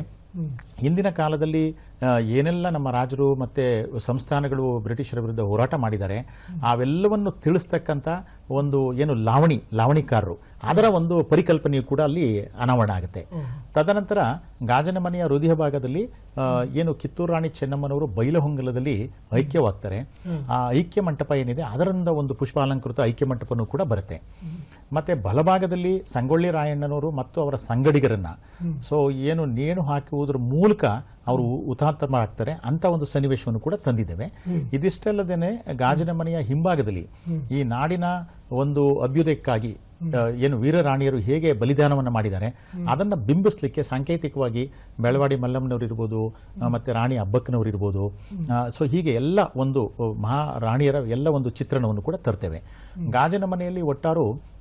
ಹಿಂದಿನ ಕಾಲದಲ್ಲಿ ಏನೆಲ್ಲ ನಮ್ಮ ರಾಜರು ಮತ್ತು ಸಂಸ್ಥಾನಗಳು ಬ್ರಿಟಿಷರ ವಿರುದ್ಧ ಹೋರಾಟ ಮಾಡಿದ್ದಾರೆ ಅವೆಲ್ಲವನ್ನು ತಿಳಿಸ್ತಕ್ಕಂಥ ಒಂದು ಏನು ಲಾವಣಿ ಲಾವಣಿಕಾರರು. ಅದರ ಒಂದು ಪರಿಕಲ್ಪನೆಯು ಕೂಡ ಅಲ್ಲಿ ಅನಾವರಣ ಆಗುತ್ತೆ. ತದನಂತರ ಗಾಜನ ಮನೆಯ ಹೃದಯ ಭಾಗದಲ್ಲಿ ಏನು ಕಿತ್ತೂರು ರಾಣಿ ಚೆನ್ನಮ್ಮನವರು ಬೈಲಹೊಂಗಲದಲ್ಲಿ ಐಕ್ಯವಾಗ್ತಾರೆ. ಆ ಐಕ್ಯ ಮಂಟಪ ಏನಿದೆ ಅದರಿಂದ ಒಂದು ಪುಷ್ಪಾಲಂಕೃತ ಐಕ್ಯ ಮಂಟಪನೂ ಕೂಡ ಬರುತ್ತೆ. ಮತ್ತೆ ಬಲಭಾಗದಲ್ಲಿ ಸಂಗೊಳ್ಳಿ ರಾಯಣ್ಣನವರು ಮತ್ತು ಅವರ ಸಂಗಡಿಗರನ್ನ. ಸೊ ಏನು ನೇಣು ಹಾಕುವುದರ ಮೂಲಕ ಅವರು ಹುತಾತ್ಮರಾಗ್ತಾರೆ ಅಂತ ಒಂದು ಸನ್ನಿವೇಶವನ್ನು ಕೂಡ ತಂದಿದ್ದೇವೆ. ಇದಿಷ್ಟಲ್ಲದೇನೆ ಗಾಜಿನ ಮನೆಯ ಹಿಂಭಾಗದಲ್ಲಿ ಈ ನಾಡಿನ ಒಂದು ಅಭ್ಯುದಯಕ್ಕಾಗಿ ಏನು ಏನು ವೀರರಾಣಿಯರು ಹೇಗೆ ಬಲಿದಾನವನ್ನು ಮಾಡಿದ್ದಾರೆ ಅದನ್ನ ಬಿಂಬಿಸ್ಲಿಕ್ಕೆ ಸಾಂಕೇತಿಕವಾಗಿ ಬೆಳವಾಡಿ ಮಲ್ಲಮ್ಮನವರಿರ್ಬೋದು ಮತ್ತೆ ರಾಣಿ ಅಬ್ಬಕ್ಕನವರು ಇರ್ಬೋದು ಸೊ ಹೀಗೆ ಎಲ್ಲ ಒಂದು ಮಹಾರಾಣಿಯರ ಮಹಾ ರಾಣಿಯರ ಎಲ್ಲ ಒಂದು ಚಿತ್ರಣವನ್ನು ಕೂಡ ತರ್ತೇವೆ. ಗಾಜಿನ ಮನೆಯಲ್ಲಿ ಒಟ್ಟಾರು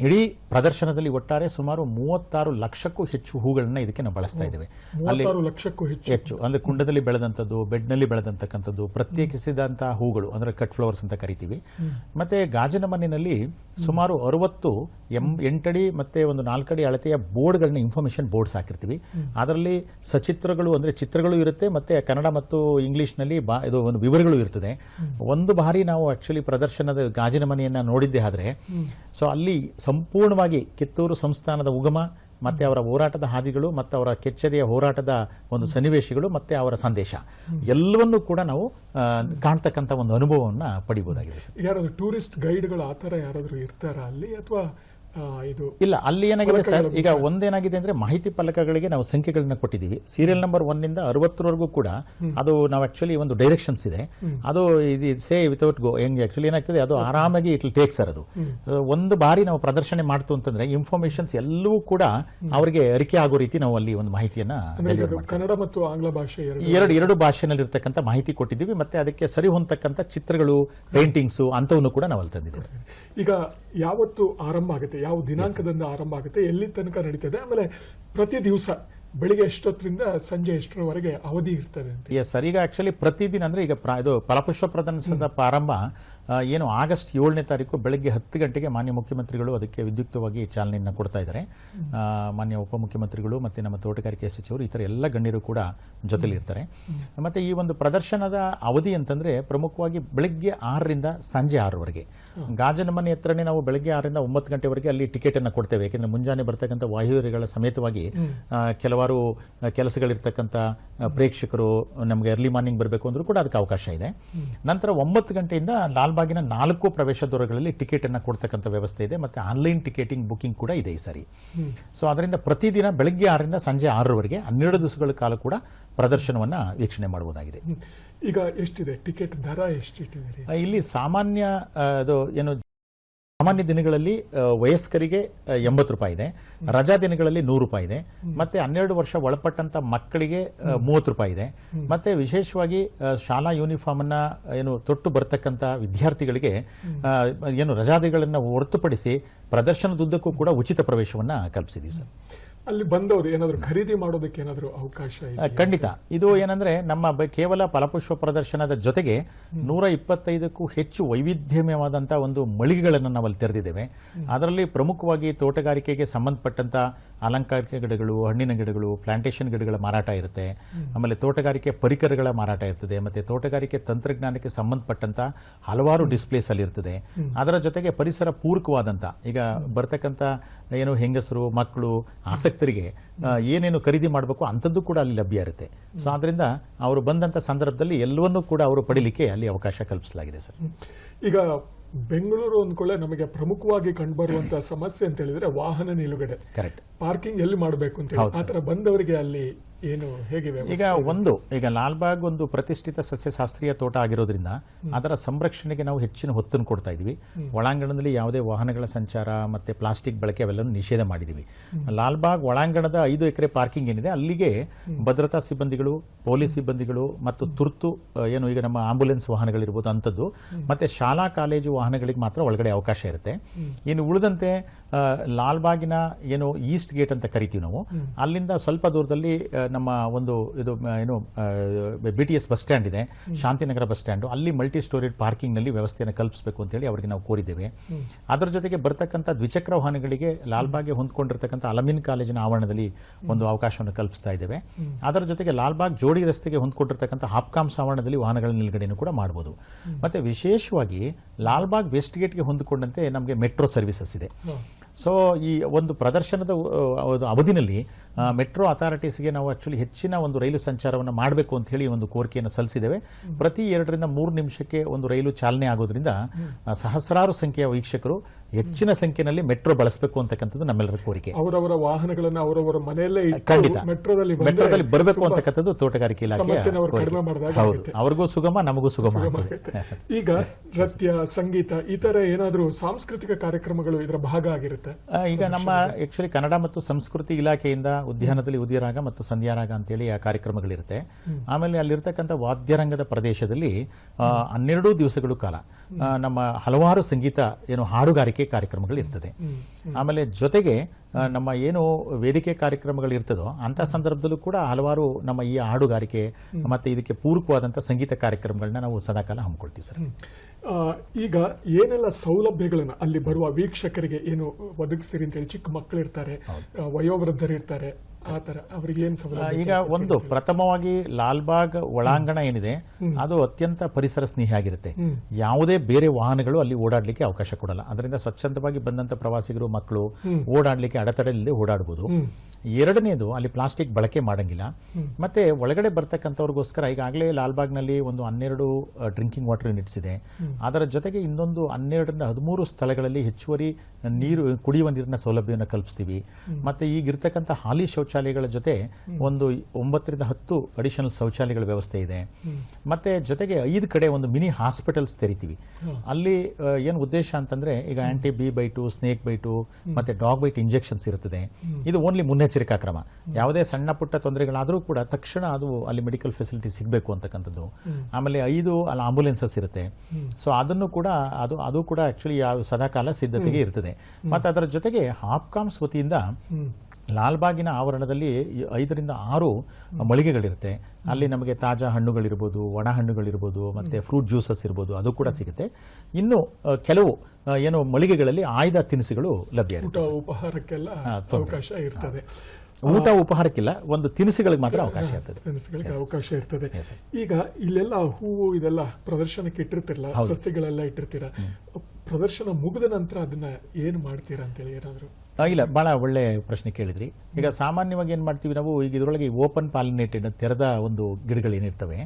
ಇಡೀ ಪ್ರದರ್ಶನದಲ್ಲಿ ಒಟ್ಟಾರೆ ಸುಮಾರು ಮೂವತ್ತಾರು ಲಕ್ಷಕ್ಕೂ ಹೆಚ್ಚು ಹೂಗಳನ್ನ ಇದಕ್ಕೆ ನಾವು ಬಳಸ್ತಾ ಇದ್ದೇವೆ. ಅಲ್ಲಿ ಲಕ್ಷಕ್ಕೂ ಹೆಚ್ಚು. ಹೆಚ್ಚು. ಅಂದ್ರೆ ಕುಂಡದಲ್ಲಿ ಬೆಳೆದಂಥದ್ದು ಬೆಡ್ನಲ್ಲಿ ಬೆಳೆದಂತಕ್ಕಂಥದ್ದು ಪ್ರತ್ಯೇಕಿಸಿದಂತಹ ಹೂಗಳು ಅಂದ್ರೆ ಕಟ್ ಫ್ಲವರ್ಸ್ ಅಂತ ಕರಿತೀವಿ. ಮತ್ತೆ ಗಾಜಿನ ಮನೆಯಲ್ಲಿ ಸುಮಾರು ಅರವತ್ತು ಎಂ ಎಂಟಡಿ ಮತ್ತೆ ಒಂದು ನಾಲ್ಕಡಿ ಅಳತೆಯ ಬೋರ್ಡ್ಗಳನ್ನ ಇನ್ಫಾರ್ಮೇಶನ್ ಬೋರ್ಡ್ಸ್ ಹಾಕಿರ್ತೀವಿ. ಅದರಲ್ಲಿ ಸಚಿತ್ರಗಳು ಅಂದ್ರೆ ಚಿತ್ರಗಳು ಇರುತ್ತೆ ಮತ್ತೆ ಕನ್ನಡ ಮತ್ತು ಇಂಗ್ಲಿಷ್ನಲ್ಲಿ ಬಾ ಇದು ಒಂದು ವಿವರಗಳು ಇರ್ತದೆ. ಒಂದು ಬಾರಿ ನಾವು ಆಕ್ಚುಲಿ ಪ್ರದರ್ಶನದ ಗಾಜಿನ ಮನೆಯನ್ನ ನೋಡಿದ್ದೆ ಆದ್ರೆ ಸೊ ಅಲ್ಲಿ ಸಂಪೂರ್ಣವಾಗಿ ಕಿತ್ತೂರು ಸಂಸ್ಥಾನದ ಉಗಮ, ಮತ್ತೆ ಅವರ ಹೋರಾಟದ ಹಾದಿಗಳು, ಮತ್ತೆ ಅವರ ಕೆಚ್ಚದೆಯ ಹೋರಾಟದ ಒಂದು ಸನ್ನಿವೇಶಗಳು, ಮತ್ತೆ ಅವರ ಸಂದೇಶ. ಎಲ್ಲವನ್ನೂ ಕೂಡ ನಾವು ಕಾಣ್ತಕ್ಕಂಥ ಒಂದು ಅನುಭವವನ್ನ ಪಡಿಬೋದಾಗಿದೆ ಯಾರಾದರೂ ಟೂರಿಸ್ಟ್ ಗೈಡ್ಗಳು ಆ ಥರ ಯಾರಾದರೂ ಇರ್ತಾರಾ ಅಲ್ಲಿ? ಅಥವಾ ಇದು ಇಲ್ಲ ಅಲ್ಲಿ ಏನಾಗಿದೆ ಸರ್? ಈಗ ಒಂದೇನಾಗಿದೆ ಅಂದ್ರೆ ಮಾಹಿತಿ ಫಲಕಗಳಿಗೆ ನಾವು ಸಂಖ್ಯೆಗಳನ್ನ ಕೊಟ್ಟಿದ್ದೀವಿ. ಸೀರಿಯಲ್ ನಂಬರ್ ಒಂದಿಂದ ಅರವತ್ತರವರೆಗೂ ಕೂಡ ಅದು ನಾವು ಆಕ್ಚುಲಿ ಒಂದು ಡೈರೆಕ್ಷನ್ಸ್ ಇದೆ. ಅದು ಇದು ಸೇ ವಿತೌಟ್ ಗೋ ಹೆಂಗೆ ಆಕ್ಚುಲಿ ಏನಾಗ್ತದೆ? ಅದು ಆರಾಮಾಗಿ ಇಟ್ ಟೇಕ್ ಸರ್ ಅದು. ಒಂದು ಬಾರಿ ನಾವು ಪ್ರದರ್ಶನ ಮಾಡ್ತು ಅಂತಂದ್ರೆ ಇನ್ಫಾರ್ಮೇಶನ್ಸ್ ಎಲ್ಲವೂ ಕೂಡ ಅವರಿಗೆ ಅರಿಕೆ ಆಗೋ ರೀತಿ ನಾವು ಅಲ್ಲಿ ಒಂದು ಮಾಹಿತಿಯನ್ನ. ಕನ್ನಡ ಮತ್ತು ಆಂಗ್ಲ ಭಾಷೆ ಎರಡು. ಎರಡು ಎರಡು ಭಾಷೆನಲ್ಲಿ ಇರತಕ್ಕಂಥ ಮಾಹಿತಿ ಕೊಟ್ಟಿದ್ದೀವಿ. ಮತ್ತೆ ಅದಕ್ಕೆ ಸರಿ ಹೊಂದತಕ್ಕಂಥ ಚಿತ್ರಗಳು ಪೇಂಟಿಂಗ್ಸು ಅಂಥವನ್ನು ಕೂಡ ನಾವು ಅಲ್ಲಿ ತಂದಿದ್ದೀವಿ. ಈಗ ಯಾವತ್ತು ಆರಂಭ ಆಗುತ್ತೆ? ಯಾವ ದಿನಾಂಕದಿಂದ ಆರಂಭ ಆಗುತ್ತೆ ಎಲ್ಲಿ ತನಕ ನಡೀತದೆ ಆಮೇಲೆ ಪ್ರತಿ ದಿವಸ ಬೆಳಿಗ್ಗೆ ಎಷ್ಟೊತ್ತರಿಂದ ಸಂಜೆ ಎಷ್ಟರವರೆಗೆ ಅವಧಿ ಇರ್ತದೆ ಅಂತ. ಎಸ್ ಸರ್ ಈಗ ಆಕ್ಚುಲಿ ಪ್ರತಿದಿನ ಅಂದ್ರೆ ಈಗ ಪ್ರ- ಇದು ಫಲಪುಷ್ಪ ಪ್ರದರ್ಶನದ ಪ್ರಾರಂಭ ಏನು, ಆಗಸ್ಟ್ ಏಳನೇ ತಾರೀಕು ಬೆಳಗ್ಗೆ ಹತ್ತು ಗಂಟೆಗೆ ಮಾನ್ಯ ಮುಖ್ಯಮಂತ್ರಿಗಳು ಅದಕ್ಕೆ ವಿದ್ಯುಕ್ತವಾಗಿ ಚಾಲನೆಯನ್ನು ಕೊಡ್ತಾ ಇದ್ದಾರೆ ಮಾನ್ಯ ಉಪಮುಖ್ಯಮಂತ್ರಿಗಳು ಮತ್ತು ನಮ್ಮ ತೋಟಗಾರಿಕೆ ಸಚಿವರು ಈ ಥರ ಎಲ್ಲ ಗಣ್ಯರು ಕೂಡ ಜೊತೆಲಿರ್ತಾರೆ ಮತ್ತು ಈ ಒಂದು ಪ್ರದರ್ಶನದ ಅವಧಿ ಅಂತಂದರೆ ಪ್ರಮುಖವಾಗಿ ಬೆಳಗ್ಗೆ ಆರರಿಂದ ಸಂಜೆ ಆರವರೆಗೆ. ಗಾಜನ ಮನೆ ಹತ್ರನೇ ನಾವು ಬೆಳಗ್ಗೆ ಆರರಿಂದ ಒಂಬತ್ತು ಗಂಟೆವರೆಗೆ ಅಲ್ಲಿ ಟಿಕೆಟನ್ನು ಕೊಡ್ತೇವೆ. ಯಾಕೆಂದರೆ ಮುಂಜಾನೆ ಬರ್ತಕ್ಕಂಥ ವಾಯುವಿಗಳ ಸಮೇತವಾಗಿ ಕೆಲವಾರು ಕೆಲಸಗಳಿರ್ತಕ್ಕಂಥ ಪ್ರೇಕ್ಷಕರು ನಮಗೆ ಅರ್ಲಿ ಮಾರ್ನಿಂಗ್ ಬರಬೇಕು ಅಂದರೂ ಕೂಡ ಅದಕ್ಕೆ ಅವಕಾಶ ಇದೆ. ನಂತರ ಒಂಬತ್ತು ಗಂಟೆಯಿಂದ ಲಾಲ್ಬಾಗಿನ ನಾಲ್ಕು ಪ್ರವೇಶ ದ್ವಾರಗಳಲ್ಲಿ ಟಿಕೆಟ್ ಅನ್ನು ಕೊಡ್ತಕ್ಕಂಥ ವ್ಯವಸ್ಥೆ ಇದೆ ಮತ್ತೆ ಆನ್ಲೈನ್ ಟಿಕೆಟಿಂಗ್ ಬುಕಿಂಗ್ ಕೂಡ ಇದೆ ಈ ಸರಿ. ಸೊ ಅದರಿಂದ ಪ್ರತಿದಿನ ಬೆಳಗ್ಗೆ ಆರರಿಂದ ಸಂಜೆ ಆರರವರೆಗೆ ಹನ್ನೆರಡು ದಿವಸಗಳ ಕಾಲ ಕೂಡ ಪ್ರದರ್ಶನವನ್ನ ವೀಕ್ಷಣೆ ಮಾಡಬಹುದಾಗಿದೆ. ಈಗ ಎಷ್ಟಿದೆ? ಟಿಕೆಟ್ ದರ ಎಷ್ಟಿಟ್ಟಿದೆ ಇಲ್ಲಿ ಸಾಮಾನ್ಯ ಅದು ಏನು ಸಾಮಾನ್ಯ ದಿನಗಳಲ್ಲಿ ವಯಸ್ಕರಿಗೆ ಎಂಬತ್ತು ರೂಪಾಯಿ ಇದೆ. ರಜಾ ದಿನಗಳಲ್ಲಿ ನೂರು ರೂಪಾಯಿ ಇದೆ. ಮತ್ತೆ ಹನ್ನೆರಡು ವರ್ಷ ಒಳಪಟ್ಟಂತ ಮಕ್ಕಳಿಗೆ ಮೂವತ್ತು ರೂಪಾಯಿ ಇದೆ. ಮತ್ತೆ ವಿಶೇಷವಾಗಿ ಶಾಲಾ ಯೂನಿಫಾರ್ಮ್ ಅನ್ನ ಏನು, ತೊಟ್ಟು ಬರ್ತಕ್ಕಂಥ ವಿದ್ಯಾರ್ಥಿಗಳಿಗೆ ಏನು ರಜಾದಿಗಳನ್ನು ಹೊರತುಪಡಿಸಿ ಪ್ರದರ್ಶನದುದ್ದಕ್ಕೂ ಕೂಡ ಉಚಿತ ಪ್ರವೇಶವನ್ನ ಕಲ್ಪಿಸಿದೀವಿ ಸರ್. ಅಲ್ಲಿ ಬಂದವರು ಏನಾದರೂ ಖರೀದಿ ಮಾಡೋದಕ್ಕೆ ಏನಾದರೂ ಅವಕಾಶ ಖಂಡಿತ. ಇದು ಏನಂದ್ರೆ ನಮ್ಮ ಕೇವಲ ಫಲಪುಷ್ಪ ಪ್ರದರ್ಶನದ ಜೊತೆಗೆ ನೂರ ಇಪ್ಪತ್ತೈದಕ್ಕೂ ಹೆಚ್ಚು ವೈವಿಧ್ಯಮಯವಾದಂಥ ಒಂದು ಮಳಿಗೆಗಳನ್ನು ನಾವು ಅಲ್ಲಿ ತೆರೆದಿದ್ದೇವೆ ಅದರಲ್ಲಿ ಪ್ರಮುಖವಾಗಿ ತೋಟಗಾರಿಕೆಗೆ ಸಂಬಂಧಪಟ್ಟಂತ ಅಲಂಕಾರಿಕ ಗಿಡಗಳು ಹಣ್ಣಿನ ಗಿಡಗಳು ಪ್ಲಾಂಟೇಶನ್ ಗಿಡಗಳ ಮಾರಾಟ ಇರುತ್ತೆ. ಆಮೇಲೆ ತೋಟಗಾರಿಕೆ ಪರಿಕರಗಳ ಮಾರಾಟ ಇರ್ತದೆ. ಮತ್ತೆ ತೋಟಗಾರಿಕೆ ತಂತ್ರಜ್ಞಾನಕ್ಕೆ ಸಂಬಂಧಪಟ್ಟಂತ ಹಲವಾರು ಡಿಸ್ಪ್ಲೇಸ್ ಅಲ್ಲಿ ಇರ್ತದೆ. ಅದರ ಜೊತೆಗೆ ಪರಿಸರ ಪೂರಕವಾದಂತ ಈಗ ಬರ್ತಕ್ಕಂಥ ಏನು ಹೆಂಗಸರು ಮಕ್ಕಳು ಆಸಕ್ತರಿಗೆ ಆ, ಏನೇನು ಖರೀದಿ ಮಾಡಬೇಕು ಅಂಥದ್ದು ಕೂಡ ಅಲ್ಲಿ ಲಭ್ಯ ಇರುತ್ತೆ. ಸೊ ಆದ್ದರಿಂದ ಅವರು ಬಂದಂಥ ಸಂದರ್ಭದಲ್ಲಿ ಎಲ್ಲವನ್ನೂ ಕೂಡ ಅವರು ಪಡಿಲಿಕ್ಕೆ ಅಲ್ಲಿ ಅವಕಾಶ ಕಲ್ಪಿಸಲಾಗಿದೆ ಸರ್. ಈಗ ಬೆಂಗಳೂರು ಅಂದ್ಕೊಳ್ಳೆ ನಮಗೆ ಪ್ರಮುಖವಾಗಿ ಕಂಡುಬರುವಂತ ಸಮಸ್ಯೆ ಅಂತ ಹೇಳಿದ್ರೆ ವಾಹನ ನಿಲುಗಡೆ. ಕರೆಕ್ಟ್ ಪಾರ್ಕಿಂಗ್ ಎಲ್ಲಿ ಮಾಡಬೇಕು ಅಂತ ಹೇಳಿ. ಆತರ ಬಂದವರಿಗೆ ಅಲ್ಲಿ ಏನು ಹೇಗೆ ಈಗ ಒಂದು ಈಗ ಲಾಲ್ಬಾಗ್ ಒಂದು ಪ್ರತಿಷ್ಠಿತ ಸಸ್ಯಶಾಸ್ತ್ರೀಯ ತೋಟ ಆಗಿರೋದ್ರಿಂದ ಅದರ ಸಂರಕ್ಷಣೆಗೆ ನಾವು ಹೆಚ್ಚಿನ ಹೊತ್ತನ್ನು ಕೊಡ್ತಾ ಇದ್ದೀವಿ. ಒಳಾಂಗಣದಲ್ಲಿ ಯಾವುದೇ ವಾಹನಗಳ ಸಂಚಾರ ಮತ್ತು ಪ್ಲಾಸ್ಟಿಕ್ ಬಳಕೆ ಅವೆಲ್ಲವನ್ನು ನಿಷೇಧ ಮಾಡಿದ್ದೀವಿ. ಲಾಲ್ಬಾಗ್ ಒಳಾಂಗಣದ ಐದು ಎಕರೆ ಪಾರ್ಕಿಂಗ್ ಏನಿದೆ ಅಲ್ಲಿಗೆ ಭದ್ರತಾ ಸಿಬ್ಬಂದಿಗಳು ಪೊಲೀಸ್ ಸಿಬ್ಬಂದಿಗಳು ಮತ್ತು ತುರ್ತು ಏನು ಈಗ ನಮ್ಮ ಆಂಬ್ಯುಲೆನ್ಸ್ ವಾಹನಗಳಿರ್ಬೋದು ಅಂಥದ್ದು ಮತ್ತೆ ಶಾಲಾ ಕಾಲೇಜು ವಾಹನಗಳಿಗೆ ಮಾತ್ರ ಒಳಗಡೆ ಅವಕಾಶ ಇರುತ್ತೆ. ಇನ್ನು ಉಳಿದಂತೆ ಲಾಲ್ಬಾಗಿನ ಏನು ಈಸ್ಟ್ ಗೇಟ್ ಅಂತ ಕರಿತೀವಿ ನಾವು ಅಲ್ಲಿಂದ ಸ್ವಲ್ಪ ದೂರದಲ್ಲಿ ನಮ್ಮ ಒಂದು ಇದು ಏನು B T S bus stand ಇದೆ ಶಾಂತಿನಗರ ಬಸ್ ಸ್ಟ್ಯಾಂಡು ಅಲ್ಲಿ ಮಲ್ಟಿ ಸ್ಟೋರೇಜ್ ಪಾರ್ಕಿಂಗ್ನಲ್ಲಿ ವ್ಯವಸ್ಥೆಯನ್ನು ಕಲ್ಪಿಸಬೇಕು ಅಂತೇಳಿ ಅವರಿಗೆ ನಾವು ಕೋರಿದ್ದೇವೆ. ಅದರ ಜೊತೆಗೆ ಬರ್ತಕ್ಕಂಥ ದ್ವಿಚಕ್ರ ವಾಹನಗಳಿಗೆ ಲಾಲ್ಬಾಗ್ಗೆ ಹೊಂದ್ಕೊಂಡಿರ್ತಕ್ಕಂಥ ಅಲಮಿನ್ ಕಾಲೇಜಿನ ಆವರಣದಲ್ಲಿ ಒಂದು ಅವಕಾಶವನ್ನು ಕಲ್ಪಿಸ್ತಾ ಇದ್ದೇವೆ. ಅದರ ಜೊತೆಗೆ ಲಾಲ್ಬಾಗ್ ಜೋಡಿ ರಸ್ತೆಗೆ ಹೊಂದ್ಕೊಂಡಿರ್ತಕ್ಕಂಥ ಹಾಪ್ಕಾಮ್ಸ್ ಆವರಣದಲ್ಲಿ ವಾಹನಗಳ ನಿಲುಗಡೆಯನ್ನು ಕೂಡ ಮಾಡಬಹುದು ಮತ್ತೆ ವಿಶೇಷವಾಗಿ ಲಾಲ್ಬಾಗ್ ವೆಸ್ಟ್ ಗೇಟ್ಗೆ ಹೊಂದಿಕೊಂಡಂತೆ ನಮಗೆ ಮೆಟ್ರೋ ಸರ್ವಿಸಸ್ ಇದೆ. ಸೊ ಈ ಒಂದು ಪ್ರದರ್ಶನದ ಅವಧಿನಲ್ಲಿ ಮೆಟ್ರೋ ಅಥಾರಿಟೀಸ್ಗೆ ನಾವು ಆಕ್ಚುಲಿ ಹೆಚ್ಚಿನ ಒಂದು ರೈಲು ಸಂಚಾರವನ್ನು ಮಾಡಬೇಕು ಅಂತ ಹೇಳಿ ಒಂದು ಕೋರಿಕೆಯನ್ನು ಸಲ್ಲಿಸಿದ್ದೇವೆ. ಪ್ರತಿ ಎರಡರಿಂದ ಮೂರು ನಿಮಿಷಕ್ಕೆ ಒಂದು ರೈಲು ಚಾಲನೆ ಆಗೋದ್ರಿಂದ ಸಹಸ್ರಾರು ಸಂಖ್ಯೆಯ ವೀಕ್ಷಕರು ಹೆಚ್ಚಿನ ಸಂಖ್ಯೆಯಲ್ಲಿ ಮೆಟ್ರೋ ಬಳಸಬೇಕು ಅಂತಕ್ಕಂಥದ್ದು ನಮ್ಮೆಲ್ಲರ ಕೋರಿಕೆ. ಅವರವರ ವಾಹನಗಳನ್ನು ಅವರವರ ಮನೆಯಲ್ಲೇ ಖಂಡಿತ. ಮೆಟ್ರೋದಲ್ಲಿ ಮೆಟ್ರೋದಲ್ಲಿ ಬರಬೇಕು ಅಂತಕ್ಕಂಥದ್ದು ತೋಟಗಾರಿಕೆ ಇಲಾಖೆ ಹೌದು. ಅವ್ರಿಗೂ ಸುಗಮ ನಮಗೂ ಸುಗಮ ಈಗ ನೃತ್ಯ ಸಂಗೀತ ಈ ತರ ಏನಾದ್ರೂ ಸಾಂಸ್ಕೃತಿಕ ಕಾರ್ಯಕ್ರಮಗಳು ಇದರ ಭಾಗ ಆಗಿರುತ್ತೆ. ಈಗ ನಮ್ಮ ಆಕ್ಚುಲಿ ಕನ್ನಡ ಮತ್ತು ಸಂಸ್ಕೃತಿ ಇಲಾಖೆಯಿಂದ ಉದ್ಯಾನದಲ್ಲಿ ಉದಯರಾಗ ಮತ್ತು ಸಂಧ್ಯಾರಾಗ ಅಂತೇಳಿ ಆ ಕಾರ್ಯಕ್ರಮಗಳಿರುತ್ತೆ. ಆಮೇಲೆ ಅಲ್ಲಿರ್ತಕ್ಕಂಥ ವಾದ್ಯರಂಗದ ಪ್ರದೇಶದಲ್ಲಿ ಹನ್ನೆರಡು ದಿವಸಗಳು ಕಾಲ. ನಮ್ಮ ಹಲವಾರು ಸಂಗೀತ ಏನು ಹಾಡುಗಾರಿಕೆ ಕಾರ್ಯಕ್ರಮಗಳು ಇರ್ತದೆ. ಆಮೇಲೆ ಜೊತೆಗೆ ನಮ್ಮ ಏನು ವೇದಿಕೆ ಕಾರ್ಯಕ್ರಮಗಳು ಇರ್ತದೋ ಅಂತ ಸಂದರ್ಭದಲ್ಲೂ ಕೂಡ ಹಲವಾರು ನಮ್ಮ ಈ ಹಾಡುಗಾರಿಕೆ ಮತ್ತೆ ಇದಕ್ಕೆ ಪೂರಕವಾದಂಥ ಸಂಗೀತ ಕಾರ್ಯಕ್ರಮಗಳನ್ನ ನಾವು ಸದಾಕಾಲ ಹಮ್ಮಿಕೊಳ್ತೀವಿ ಸರ್. ಈಗ ಏನೆಲ್ಲ ಸೌಲಭ್ಯಗಳನ್ನು ಅಲ್ಲಿ ಬರುವ ವೀಕ್ಷಕರಿಗೆ ಏನು ಒದಗಿಸ್ತೀರಿ ಅಂತ ಹೇಳಿ ಚಿಕ್ಕ ಮಕ್ಕಳು ಇರ್ತಾರೆ ಆ, ಈಗ ಒಂದು ಪ್ರಥಮವಾಗಿ ಲಾಲ್ಬಾಗ್ ಒಳಾಂಗಣ ಏನಿದೆ ಅದು ಅತ್ಯಂತ ಪರಿಸರ ಸ್ನೇಹಿ ಆಗಿರುತ್ತೆ. ಯಾವುದೇ ಬೇರೆ ವಾಹನಗಳು ಅಲ್ಲಿ ಓಡಾಡ್ಲಿಕ್ಕೆ ಅವಕಾಶ ಕೊಡಲ್ಲ. ಅದರಿಂದ ಸ್ವಚ್ಛಂದವಾಗಿ ಬಂದಂತ ಪ್ರವಾಸಿಗರು ಮಕ್ಕಳು ಓಡಾಡ್ಲಿಕ್ಕೆ ಅಡೆತಡೆ ಇಲ್ಲದೆ ಓಡಾಡಬಹುದು ಎರಡನೇದು ಅಲ್ಲಿ ಪ್ಲಾಸ್ಟಿಕ್ ಬಳಕೆ ಮಾಡಂಗಿಲ್ಲ. ಮತ್ತೆ ಒಳಗಡೆ ಬರ್ತಕ್ಕಂಥವ್ರಿಗೋಸ್ಕರ ಈಗಾಗಲೇ ಲಾಲ್ಬಾಗ್ನಲ್ಲಿ ಒಂದು ಹನ್ನೆರಡು ಡ್ರಿಂಕಿಂಗ್ ವಾಟರ್ ಯೂನಿಟ್ಸ್ ಇದೆ. ಅದರ ಜೊತೆಗೆ ಇನ್ನೊಂದು ಹನ್ನೆರಡರಿಂದ ಹದಿಮೂರು ಸ್ಥಳಗಳಲ್ಲಿ ಹೆಚ್ಚುವರಿ ನೀರು ಕುಡಿಯುವ ನೀರಿನ ಸೌಲಭ್ಯವನ್ನು ಕಲ್ಪಿಸ್ತೀವಿ. ಮತ್ತೆ ಈಗಿರ್ತಕ್ಕಂಥ ಹಾಲಿ ಶೌಚಾಲಯಗಳ ಜೊತೆ ಒಂದು ಒಂಬತ್ತರಿಂದ ಹತ್ತು ಅಡಿಷನಲ್ ಶೌಚಾಲಯಗಳ ವ್ಯವಸ್ಥೆ ಇದೆ. ಮತ್ತೆ ಜೊತೆಗೆ ಐದು ಕಡೆ ಒಂದು ಮಿನಿ ಹಾಸ್ಪಿಟಲ್ಸ್ ತೆರಿತೀವಿ. ಅಲ್ಲಿ ಏನು ಉದ್ದೇಶ ಅಂತಂದ್ರೆ ಈಗ anti bee bite snake bite ಮತ್ತೆ ಡಾಗ್ ಬೈಟ್ ಇಂಜೆಕ್ಷನ್ಸ್ ಇರುತ್ತದೆ. ಇದು ಓನ್ಲಿ ಮುನ್ನೆಚ್ಚರಿಕಾ ಕ್ರಮ. ಯಾವುದೇ ಸಣ್ಣ ಪುಟ್ಟ ತೊಂದರೆಗಳಾದರೂ ಕೂಡ ತಕ್ಷಣ ಅದು ಅಲ್ಲಿ ಮೆಡಿಕಲ್ ಫೆಸಿಲಿಟಿ ಸಿಗಬೇಕು ಅಂತಕ್ಕಂಥದ್ದು. ಆಮೇಲೆ ಐದು ಅಲ್ಲಿ ಆಂಬುಲೆನ್ಸಸ್ ಇರುತ್ತೆ. ಸೊ ಅದನ್ನು ಕೂಡ ಅದು ಅದು ಕೂಡ ಆಕ್ಚುಲಿ ಸದಾಕಾಲ ಸಿದ್ಧತೆಗೆ ಇರ್ತದೆ. ಮತ್ತೆ ಅದರ ಜೊತೆಗೆ ಹಾಪ್ಕಾಮ್ಸ್ ವತಿಯಿಂದ ಲಾಲ್ಬಾಗಿನ ಆವರಣದಲ್ಲಿ ಐದರಿಂದ ಆರು ಮಳಿಗೆಗಳಿರುತ್ತೆ. ಅಲ್ಲಿ ನಮಗೆ ತಾಜಾ ಹಣ್ಣುಗಳಿರ್ಬೋದು ಒಣ ಹಣ್ಣುಗಳಿರ್ಬೋದು ಮತ್ತು ಫ್ರೂಟ್ ಜ್ಯೂಸಸ್ ಇರ್ಬೋದು ಅದು ಕೂಡ ಸಿಗುತ್ತೆ. ಇನ್ನು ಕೆಲವು ಏನು ಮಳಿಗೆಗಳಲ್ಲಿ ಆಯ್ದ ತಿನಿಸುಗಳು ಲಭ್ಯ ಇರುತ್ತೆ. ಉಪಹಾರಕ್ಕೆಲ್ಲ ಅವಕಾಶ ಇರ್ತದೆ. ಊಟ ಉಪಹಾರಕ್ಕಿಲ್ಲ ಒಂದು ತಿನಿಸುಗಳಿಗೆ ಮಾತ್ರ ಅವಕಾಶ ಇರ್ತದೆ. ತಿನಿಸುಗಳಿಗೆ ಅವಕಾಶ ಇರ್ತದೆ. ಈಗ ಇಲ್ಲೆಲ್ಲ ಹೂವು ಇದೆಲ್ಲ ಪ್ರದರ್ಶನಕ್ಕೆ ಇಟ್ಟಿರ್ತಿರಲ್ಲ ಸಸ್ಯಗಳೆಲ್ಲ ಇಟ್ಟಿರ್ತೀರ? ಪ್ರದರ್ಶನ ಮುಗಿದ ನಂತರ ಅದನ್ನ ಏನು ಮಾಡ್ತೀರಾ ಅಂತೇಳಿ ಏನಾದರೂ? ಇಲ್ಲ ಬಹಳ ಒಳ್ಳೆ ಪ್ರಶ್ನೆ ಕೇಳಿದ್ರಿ. ಈಗ ಸಾಮಾನ್ಯವಾಗಿ ಏನ್ ಮಾಡ್ತೀವಿ ನಾವು ಈಗ ಇದರೊಳಗೆ ಓಪನ್ ಪಾಲಿನೇಟೆಡ್ ತೆರೆದ ಒಂದು ಗಿಡಗಳೇನಿರ್ತವೆ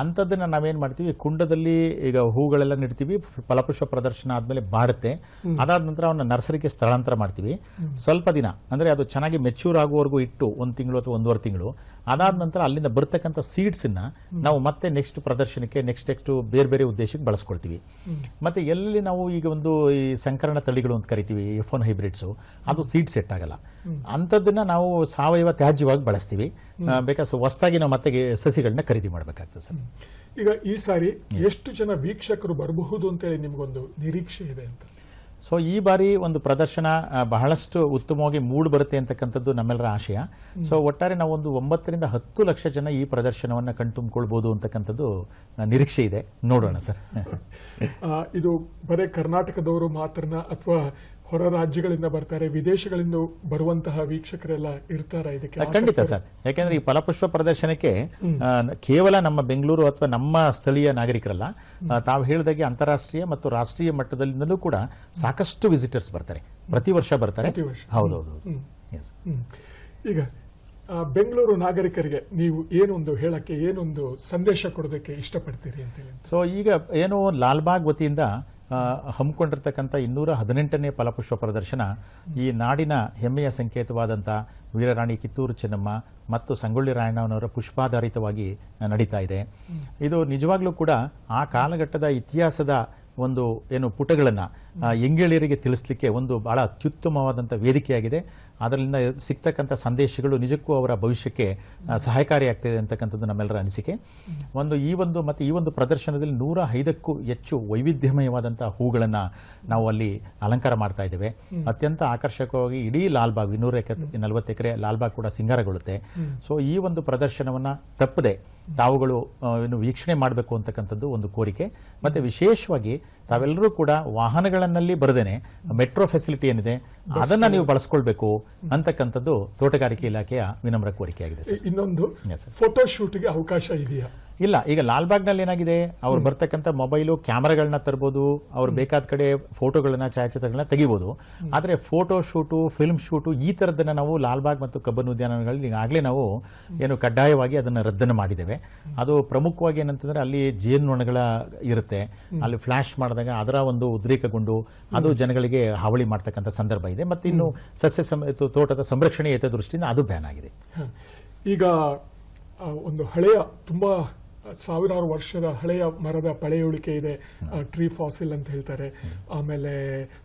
ಅಂಥದ್ದನ್ನ ನಾವೇನ್ ಮಾಡ್ತೀವಿ ಕುಂಡದಲ್ಲಿ ಈಗ ಹೂಗಳೆಲ್ಲ ನೆಡ್ತೀವಿ ಫಲಪುಷ್ಪ ಪ್ರದರ್ಶನ ಆದ್ಮೇಲೆ ಬಾಡುತ್ತೆ ಅದಾದ ನಂತರ ಅವನ್ನ ನರ್ಸರಿಗೆ ಸ್ಥಳಾಂತರ ಮಾಡ್ತೀವಿ. ಸ್ವಲ್ಪ ದಿನ ಅಂದ್ರೆ ಅದು ಚೆನ್ನಾಗಿ ಮೆಚ್ಯೂರ್ ಆಗುವವರೆಗೂ ಇಟ್ಟು ಒಂದು ತಿಂಗಳು ಅಥವಾ ಒಂದೂವರೆ ತಿಂಗಳು ಅದಾದ ನಂತರ ಅಲ್ಲಿಂದ ಬರ್ತಕ್ಕಂತ ಸೀಡ್ಸ್ ಅನ್ನ ನಾವು ಮತ್ತೆ ನೆಕ್ಸ್ಟ್ ಪ್ರದರ್ಶನಕ್ಕೆ ನೆಕ್ಸ್ಟ್ ನೆಕ್ಸ್ಟ್ ಬೇರೆ ಬೇರೆ ಉದ್ದೇಶಕ್ಕೆ ಬಳಸ್ಕೊಳ್ತೀವಿ. ಮತ್ತೆ ಎಲ್ಲಿ ನಾವು ಈಗ ಒಂದು ಈ ಸಂಕರಣ ತಳಿಗಳು ಅಂತ ಕರಿತೀವಿ ಎಫ್ ಒನ್ ಹೈಬ್ರಿಡ್ಸ್ ಅದು ಸೀಡ್ ಸೆಟ್ ಆಗಲ್ಲ. ಅಂಥದ್ದನ್ನ ನಾವು ಸಾವಯವ ತ್ಯಾಜ್ಯವಾಗಿ ಬಳಸ್ತೀವಿ. ಬೇಕಾದ್ರೆ ಹೊಸದಾಗಿ ನಾವು ಮತ್ತೆ ಸಸಿಗಳನ್ನ ಖರೀದಿ ಮಾಡಬೇಕಾಗ್ತದೆ ಸರ್. ಈಗ ಈ ಸಾರಿ ಎಷ್ಟು ಜನ ವೀಕ್ಷಕರು ಬರಬಹುದು ಅಂತೇಳಿ ನಿಮ್ಗೊಂದು ನಿರೀಕ್ಷೆ ಇದೆ ಅಂತ? ಸೊ ಈ ಬಾರಿ ಒಂದು ಪ್ರದರ್ಶನ ಬಹಳಷ್ಟು ಉತ್ತಮವಾಗಿ ಮೂಡ್ ಬರುತ್ತೆ ಅಂತಕ್ಕಂಥದ್ದು ನಮ್ಮೆಲ್ಲರ ಆಶಯ. ಸೊ ಒಟ್ಟಾರೆ ನಾವು ಒಂದು ಒಂಬತ್ತರಿಂದ ಹತ್ತು ಲಕ್ಷ ಜನ ಈ ಪ್ರದರ್ಶನವನ್ನು ಕಣ್ತುಂಬಿಕೊಳ್ಬೋದು ಅಂತಕ್ಕಂಥದ್ದು ನಿರೀಕ್ಷೆ ಇದೆ. ನೋಡೋಣ ಸರ್. ಇದು ಬರೀ ಕರ್ನಾಟಕದವರು ಮಾತ್ರನ ಅಥವಾ ಹೊರ ರಾಜ್ಯಗಳಿಂದ ಬರ್ತಾರೆ ವಿದೇಶಗಳಿಂದ ಬರುವಂತಹ ವೀಕ್ಷಕರೆಲ್ಲ ಇರ್ತಾರೆ ಇದಕ್ಕೆ ಖಂಡಿತ ಸರ್. ಯಾಕೆಂದ್ರೆ ಈ ಫಲಪುಷ್ಪ ಪ್ರದರ್ಶನಕ್ಕೆ ಕೇವಲ ನಮ್ಮ ಬೆಂಗಳೂರು ಅಥವಾ ನಮ್ಮ ಸ್ಥಳೀಯ ನಾಗರಿಕರಲ್ಲ ತಾವು ಹೇಳಿದಾಗೆ ಅಂತಾರಾಷ್ಟ್ರೀಯ ಮತ್ತು ರಾಷ್ಟ್ರೀಯ ಮಟ್ಟದಲ್ಲಿಂದಲೂ ಕೂಡ ಸಾಕಷ್ಟು ವಿಸಿಟರ್ಸ್ ಬರ್ತಾರೆ. ಪ್ರತಿ ವರ್ಷ ಬರ್ತಾರೆ. ಹೌದೌದು. ಈಗ ಬೆಂಗಳೂರು ನಾಗರಿಕರಿಗೆ ನೀವು ಏನೊಂದು ಹೇಳಕ್ಕೆ ಏನೊಂದು ಸಂದೇಶ ಕೊಡೋದಕ್ಕೆ ಇಷ್ಟಪಡ್ತೀರಿ ಅಂತ ಸೊ ಈಗ ಏನು ಲಾಲ್ಬಾಗ್ ವತಿಯಿಂದ ಹಮ್ಮಿಕೊಂಡಿರ್ತಕ್ಕಂಥ ಇನ್ನೂರ ಹದಿನೆಂಟನೇ ಫಲಪುಷ್ಪ ಪ್ರದರ್ಶನ ಈ ನಾಡಿನ ಹೆಮ್ಮೆಯ ಸಂಕೇತವಾದಂಥ ವೀರರಾಣಿ ಕಿತ್ತೂರು ಚೆನ್ನಮ್ಮ ಮತ್ತು ಸಂಗೊಳ್ಳಿ ರಾಯಣ್ಣನವರ ಪುಷ್ಪಾಧಾರಿತವಾಗಿ ನಡೀತಾ ಇದೆ. ಇದು ನಿಜವಾಗ್ಲೂ ಕೂಡ ಆ ಕಾಲಘಟ್ಟದ ಇತಿಹಾಸದ ಒಂದು ಏನು ಪುಟಗಳನ್ನು ಎಂಗೇಳಿಯರಿಗೆ ತಿಳಿಸ್ಲಿಕ್ಕೆ ಒಂದು ಬಹಳ ಅತ್ಯುತ್ತಮವಾದಂಥ ವೇದಿಕೆಯಾಗಿದೆ. ಅದರಿಂದ ಸಿಗ್ತಕ್ಕಂಥ ಸಂದೇಶಗಳು ನಿಜಕ್ಕೂ ಅವರ ಭವಿಷ್ಯಕ್ಕೆ ಸಹಕಾರಿಯಾಗ್ತಿದೆ ಅಂತಕ್ಕಂಥದ್ದು ನಮ್ಮೆಲ್ಲರ ಅನಿಸಿಕೆ. ಒಂದು ಈ ಒಂದು ಮತ್ತು ಈ ಒಂದು ಪ್ರದರ್ಶನದಲ್ಲಿ ನೂರ ಐದಕ್ಕೂ ಹೆಚ್ಚು ವೈವಿಧ್ಯಮಯವಾದಂಥ ಹೂಗಳನ್ನು ನಾವು ಅಲ್ಲಿ ಅಲಂಕಾರ ಮಾಡ್ತಾ ಇದ್ದೇವೆ. ಅತ್ಯಂತ ಆಕರ್ಷಕವಾಗಿ ಇಡೀ ಲಾಲ್ಬಾಗ್ ಇನ್ನೂರ ಎಕ ನಲವತ್ತು ಎಕರೆ ಲಾಲ್ಬಾಗ್ ಕೂಡ ಸಿಂಗಾರಗೊಳ್ಳುತ್ತೆ. ಸೊ ಈ ಒಂದು ಪ್ರದರ್ಶನವನ್ನು ತಪ್ಪದೆ ತಾವುಗಳು ಏನು ವೀಕ್ಷಣೆ ಮಾಡಬೇಕು ಅಂತಕ್ಕಂಥದ್ದು ಒಂದು ಕೋರಿಕೆ. ಮತ್ತೆ ವಿಶೇಷವಾಗಿ ತಾವೆಲ್ಲರೂ ಕೂಡ ವಾಹನಗಳನ್ನಲ್ಲಿ ಬರದೇನೆ ಮೆಟ್ರೋ ಫೆಸಿಲಿಟಿ ಏನಿದೆ ಅದನ್ನ ನೀವು ಬಳಸ್ಕೊಳ್ಬೇಕು ಅಂತಕ್ಕಂಥದ್ದು ತೋಟಗಾರಿಕೆ ಇಲಾಖೆಯ ವಿನಮ್ರ ಕೋರಿಕೆಯಾಗಿದೆ ಇನ್ನೊಂದು ಫೋಟೋಶೂಟ್ಗೆ sir. ಫೋಟೋ ಶೂಟ್ಗೆ ಅವಕಾಶ ಇದೆಯಾ? ಇಲ್ಲ ಈಗ ಲಾಲ್ಬಾಗ್ನಲ್ಲಿ ಏನಾಗಿದೆ? ಅವ್ರು ಬರ್ತಕ್ಕಂಥ ಮೊಬೈಲು ಕ್ಯಾಮರಾಗಳನ್ನ ತರ್ಬೋದು ಅವ್ರು ಬೇಕಾದ ಕಡೆ ಫೋಟೋಗಳನ್ನ ಛಾಯಾಚಿತ್ರಗಳನ್ನ ತೆಗಿಬೋದು. ಆದರೆ ಫೋಟೋ ಶೂಟು ಫಿಲ್ಮ್ ಶೂಟು ಈ ಥರದ್ದನ್ನ ನಾವು ಲಾಲ್ಬಾಗ್ ಮತ್ತು ಕಬ್ಬನ್ ಉದ್ಯಾನಗಳಲ್ಲಿ ಈಗಾಗಲೇ ನಾವು ಏನು ಕಡ್ಡಾಯವಾಗಿ ಅದನ್ನು ರದ್ದನ್ನು ಮಾಡಿದ್ದೇವೆ. ಅದು ಪ್ರಮುಖವಾಗಿ ಏನಂತಂದ್ರೆ ಅಲ್ಲಿ ಜೇನುನೊಣಗಳ ಇರುತ್ತೆ. ಅಲ್ಲಿ ಫ್ಲಾಶ್ ಮಾಡಿದಾಗ ಅದರ ಒಂದು ಉದ್ರೇಕಗೊಂಡು ಅದು ಜನಗಳಿಗೆ ಹಾವಳಿ ಮಾಡ್ತಕ್ಕಂಥ ಸಂದರ್ಭ ಇದೆ. ಮತ್ತು ಇನ್ನು ಸಸ್ಯ ಸಂ ತೋಟದ ಸಂರಕ್ಷಣೆ ದೃಷ್ಟಿಯಿಂದ ಅದು ಬ್ಯಾನ್ ಆಗಿದೆ. ಈಗ ಒಂದು ಹಳೆಯ ತುಂಬಾ ಸಾವಿರಾರು ವರ್ಷದ ಹಳೆಯ ಮರದ ಪಳೆಯುಳಿಕೆ ಇದೆ. ಟ್ರೀ ಫಾಸಿಲ್ ಅಂತ ಹೇಳ್ತಾರೆ. ಆಮೇಲೆ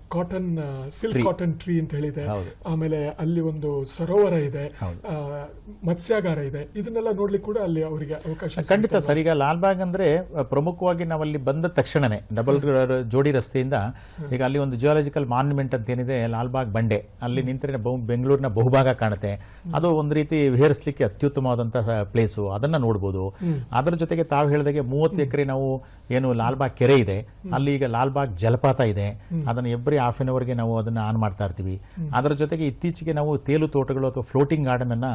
ಕಾಟನ್ ಸಿಲ್ಕ್ ಕಾಟನ್ ಟ್ರೀ ಅಂತ ಹೇಳಿದೆ. ಆಮೇಲೆ ಅಲ್ಲಿ ಒಂದು ಸರೋವರ ಇದೆ. ಮತ್ಸ್ಯಾಗಾರ ಇದೆ. ಇದನ್ನೆಲ್ಲ ನೋಡ್ಲಿಕ್ಕೆ ಕೂಡ ಅಲ್ಲಿ ಅವರಿಗೆ ಅವಕಾಶ ಖಂಡಿತ ಸರ್ ಈಗ ಲಾಲ್ಬಾಗ್ ಅಂದ್ರೆ ಅ, ಪ್ರಮುಖವಾಗಿ ನಾವಲ್ಲಿ ಬಂದ ತಕ್ಷಣನೇ ಡಬಲ್ ಜೋಡಿ ರಸ್ತೆಯಿಂದ ಈಗ ಅಲ್ಲಿ ಒಂದು ಜಿಯಾಲಜಿಕಲ್ ಮಾನ್ಯುಮೆಂಟ್ ಅಂತ ಏನಿದೆ ಲಾಲ್ಬಾಗ್ ಬಂಡೆ. ಅಲ್ಲಿ ನಿಂತರೆ ಬೆಂಗಳೂರಿನ ಬಹುಭಾಗ ಕಾಣುತ್ತೆ. ಅದು ಒಂದು ರೀತಿ ವಿಹರಿಸಲಿಕ್ಕೆ ಅತ್ಯುತ್ತಮವಾದಂತಹ ಪ್ಲೇಸು ಅದನ್ನ ನೋಡ್ಬೋದು. ಅದರ ಜೊತೆಗೆ ತಾವು ಹೇಳಿದಾಗೆ ಮೂವತ್ತು ಎಕರೆ ನಾವು ಏನು ಲಾಲ್ಬಾಗ್ ಕೆರೆ ಇದೆ, ಅಲ್ಲಿ ಈಗ ಲಾಲ್ಬಾಗ್ ಜಲಪಾತ ಇದೆ. ಅದನ್ನು ಎವ್ರಿ ಹಾಫ್ ಎನ್ ಅವರ್ಗೆ ನಾವು ಅದನ್ನು ಆನ್ ಮಾಡ್ತಾ ಇರ್ತೀವಿ. ಅದರ ಜೊತೆಗೆ ಇತ್ತೀಚೆಗೆ ನಾವು ತೇಲು ತೋಟಗಳು ಅಥವಾ ಫ್ಲೋಟಿಂಗ್ ಗಾರ್ಡನ್ ಅನ್ನ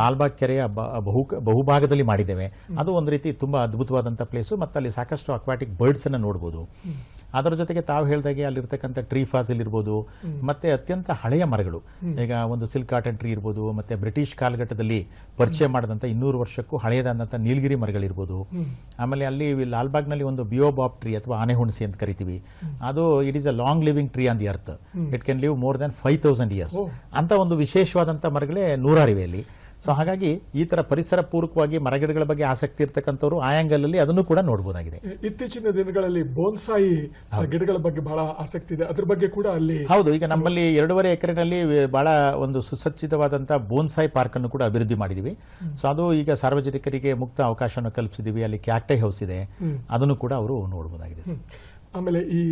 ಲಾಲ್ಬಾಗ್ ಕೆರೆಯ ಬಹು, ಬಹುಭಾಗದಲ್ಲಿ ಮಾಡಿದ್ದೇವೆ. ಅದು ಒಂದು ರೀತಿ ತುಂಬಾ ಅದ್ಭುತವಾದಂಥ ಪ್ಲೇಸು ಮತ್ತು ಅಲ್ಲಿ ಸಾಕಷ್ಟು ಅಕ್ವಾಟಿಕ್ ಬರ್ಡ್ಸ್ ಅನ್ನ ನೋಡ್ಬೋದು. ಅದರ ಜೊತೆಗೆ ತಾವು ಹೇಳಿದಾಗೆ ಅಲ್ಲಿರ್ತಕ್ಕಂಥ ಟ್ರೀ ಫಾಸಿಲ್ ಇರ್ಬೋದು ಮತ್ತೆ ಅತ್ಯಂತ ಹಳೆಯ ಮರಗಳು. ಈಗ ಒಂದು ಸಿಲ್ಕ್ ಕಾಟನ್ ಟ್ರೀ ಇರ್ಬೋದು ಮತ್ತೆ ಬ್ರಿಟಿಷ್ ಕಾಲಘಟ್ಟದಲ್ಲಿ ಪರಿಚಯ ಮಾಡಿದಂಥ ಇನ್ನೂರು ವರ್ಷಕ್ಕೂ ಹಳೆಯದಾದಂಥ ನೀಲಗಿರಿ ಮರಗಳಿರ್ಬೋದು. ಆಮೇಲೆ ಅಲ್ಲಿ ಲಾಲ್ಬಾಗ್ನಲ್ಲಿ ಒಂದು ಬಿಯೋಬಾಬ್ ಟ್ರೀ ಅಥವಾ ಆನೆ ಹುಣಸಿ ಅಂತ ಕರಿತೀವಿ. ಅದು it is a long living tree on the earth it can live more than five thousand years ಅಂತ ಒಂದು ವಿಶೇಷವಾದಂಥ ಮರಗಳೇ ನೂರಾರಿವೆ ಅಲ್ಲಿ. ಸೊ ಹಾಗಾಗಿ ಈ ತರ ಪರಿಸರ ಪೂರಕವಾಗಿ ಮರಗಿಡಗಳ ಬಗ್ಗೆ ಆಸಕ್ತಿ ಇರತಕ್ಕಂಥವ್ರು ಆಯಾಂಗಲ್ ಅಲ್ಲಿ ಅದನ್ನು ಕೂಡ ನೋಡಬಹುದಾಗಿದೆ ಇತ್ತೀಚಿನ ದಿನಗಳಲ್ಲಿ ಬೋನ್ಸಾಯಿ ಗಿಡಗಳ ಬಗ್ಗೆ ಬಹಳ ಆಸಕ್ತಿ ಇದೆ. ಅದ್ರ ಬಗ್ಗೆ ಕೂಡ ಅಲ್ಲಿ ಹೌದು ಈಗ ನಮ್ಮಲ್ಲಿ ಎರಡೂವರೆ ಎಕರೆನಲ್ಲಿ ಬಹಳ ಒಂದು ಸುಸಜ್ಜಿತವಾದಂತಹ ಬೋನ್ಸಾಯಿ ಪಾರ್ಕ್ ಅನ್ನು ಕೂಡ ಅಭಿವೃದ್ಧಿ ಮಾಡಿದೀವಿ. ಸೊ ಅದು ಈಗ ಸಾರ್ವಜನಿಕರಿಗೆ ಮುಕ್ತ ಅವಕಾಶವನ್ನು ಕಲ್ಪಿಸಿದೀವಿ. ಅಲ್ಲಿ ಕ್ಯಾಕ್ಟೈ ಹೌಸ್ ಇದೆ. ಅದನ್ನು ಕೂಡ ಅವರು ನೋಡಬಹುದಾಗಿದೆ. ಆಮೇಲೆ ಈ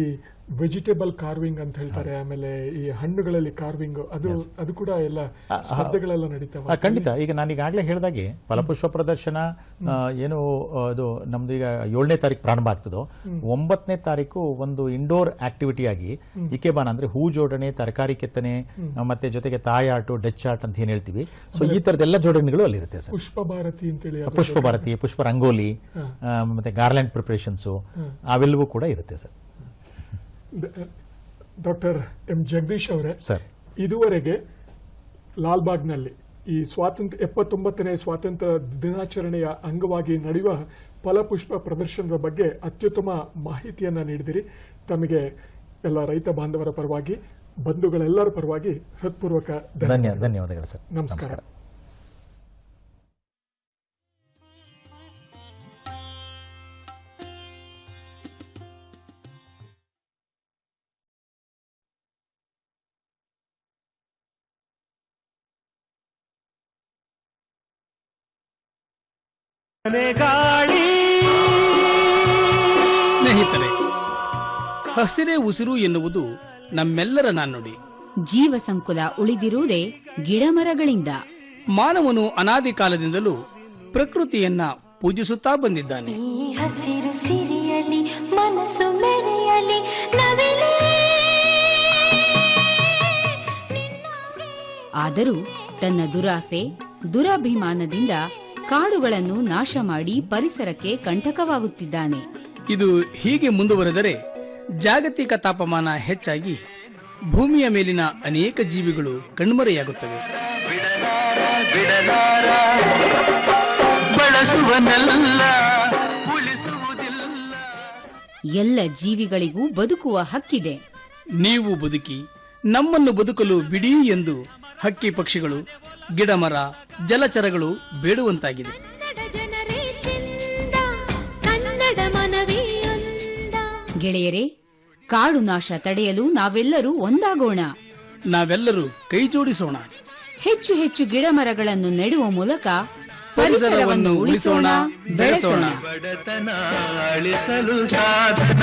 ವೆಜಿಟೇಬಲ್ ಕಾರ್ವಿಂಗ್ ಅಂತ ಹೇಳ್ತಾರೆ ಆಮೇಲೆ ಈ ಹಣ್ಣುಗಳಲ್ಲಿ ಕಾರ್ವಿಂಗ್ ಅದು ಅದು ಕೂಡ ಎಲ್ಲ ಸ್ಪರ್ಧೆಗಳೆಲ್ಲ ನಡೀತಾವ. ಖಂಡಿತ. ಈಗ ನಾನು ಈಗಾಗಲೇ ಹೇಳಿದಾಗೆ ಫಲಪುಷ್ಪ ಪ್ರದರ್ಶನ ಏನು ಅದು ನಮ್ದು ಈಗ ಏಳನೇ ತಾರೀಕು ಪ್ರಾರಂಭ ಆಗ್ತದೋ ಒಂಬತ್ತನೇ ತಾರೀಕು ಒಂದು ಇಂಡೋರ್ ಆಕ್ಟಿವಿಟಿ ಆಗಿ ಇಕೆಬಾನ ಅಂದ್ರೆ ಹೂ ಜೋಡಣೆ ತರಕಾರಿ ಕೆತ್ತನೆ ಮತ್ತೆ ಜೊತೆಗೆ ತಾಯಿ ಆಟು ಡಚ್ ಆಟ್ ಅಂತ ಏನ್ ಹೇಳ್ತೀವಿ. ಸೊ ಈ ತರದೆಲ್ಲ ಜೋಡಣೆಗಳು ಅಲ್ಲಿರುತ್ತೆ ಸರ್. ಪುಷ್ಪ ಭಾರತಿ ಅಂತೇಳಿ ಹೇಳಿ ಪುಷ್ಪ ಭಾರತಿ ಪುಷ್ಪ ರಂಗೋಲಿ ಮತ್ತೆ ಗಾರ್ಲ್ಯಾಂಡ್ ಪ್ರಿಪರೇಷನ್ಸ್ ಅವೆಲ್ಲವೂ ಕೂಡ ಇರುತ್ತೆ ಸರ್. ಡಾಕ್ಟರ್ ಎಂ ಜಗದೀಶ್ ಅವರೇ ಸರ್. ಇದುವರೆಗೆ ಲಾಲ್ಬಾಗ್ನಲ್ಲಿ ಈ ಸ್ವಾತಂತ್ರ್ಯ ಎಪ್ಪತ್ತೊಂಬತ್ತನೇ ಸ್ವಾತಂತ್ರ್ಯ ದಿನಾಚರಣೆಯ ಅಂಗವಾಗಿ ನಡೆಯುವ ಫಲಪುಷ್ಪ ಪ್ರದರ್ಶನದ ಬಗ್ಗೆ ಅತ್ಯುತ್ತಮ ಮಾಹಿತಿಯನ್ನು ನೀಡಿದಿರಿ. ತಮಗೆ ಎಲ್ಲ ರೈತ ಬಾಂಧವರ ಪರವಾಗಿ ಬಂಧುಗಳೆಲ್ಲರ ಪರವಾಗಿ ಹೃತ್ಪೂರ್ವಕ ಧನ್ಯ ಧನ್ಯವಾದಗಳು ಸರ್. ನಮಸ್ಕಾರ. ಸ್ನೇಹಿತರೆ ಹಸಿರೆ ಉಸಿರು ಎನ್ನುವುದು ನಮ್ಮೆಲ್ಲರ ನಾಣ್ಣುಡಿ. ಜೀವ ಸಂಕುಲ ಉಳಿದಿರುವುದೇ ಗಿಡಮರಗಳಿಂದ ಮಾನವನು ಅನಾದಿ ಕಾಲದಿಂದಲೂ ಪ್ರಕೃತಿಯನ್ನ ಪೂಜಿಸುತ್ತಾ ಬಂದಿದ್ದಾನೆ. ಈ ಹಸಿರು ಸಿರಿಯಲಿ ಮನಸ್ಸು ಮೆರೆಯಲಿ ನವಿಲೇ ಆದರೂ ತನ್ನ ದುರಾಸೆ ದುರಾಭಿಮಾನದಿಂದ ಕಾಡುಗಳನ್ನು ನಾಶ ಮಾಡಿ ಪರಿಸರಕ್ಕೆ ಕಂಟಕವಾಗುತ್ತಿದ್ದಾನೆ. ಇದು ಹೀಗೆ ಮುಂದುವರೆದರೆ ಜಾಗತಿಕ ತಾಪಮಾನ ಹೆಚ್ಚಾಗಿ ಭೂಮಿಯ ಮೇಲಿನ ಅನೇಕ ಜೀವಿಗಳು ಕಣ್ಮರೆಯಾಗುತ್ತವೆ. ಎಲ್ಲ ಜೀವಿಗಳಿಗೂ ಬದುಕುವ ಹಕ್ಕಿದೆ. ನೀವು ಬದುಕಿ ನಮ್ಮನ್ನು ಬದುಕಲು ಬಿಡಿ ಎಂದು ಹಕ್ಕಿ ಪಕ್ಷಿಗಳು ಗಿಡಮರ ಜಲಚರಗಳು ಬೇಡುವಂತಾಗಿದೆ. ಕನ್ನಡ ಜನರೇ ಚೆಂದ ಕನ್ನಡ ಮನವೇ ಅಂದ. ಗೆಳೆಯರೇ ಕಾಡು ನಾಶ ತಡೆಯಲು ನಾವೆಲ್ಲರೂ ಒಂದಾಗೋಣ. ನಾವೆಲ್ಲರೂ ಕೈ ಜೋಡಿಸೋಣ. ಹೆಚ್ಚು ಹೆಚ್ಚು ಗಿಡಮರಗಳನ್ನು ನೆಡುವ ಮೂಲಕ ಪರಿಸರವನ್ನು ಉಳಿಸೋಣ ಬೆಳೆಸೋಣ. ಬಡತನ ಅಳಿಸಲು ಸಾಧನ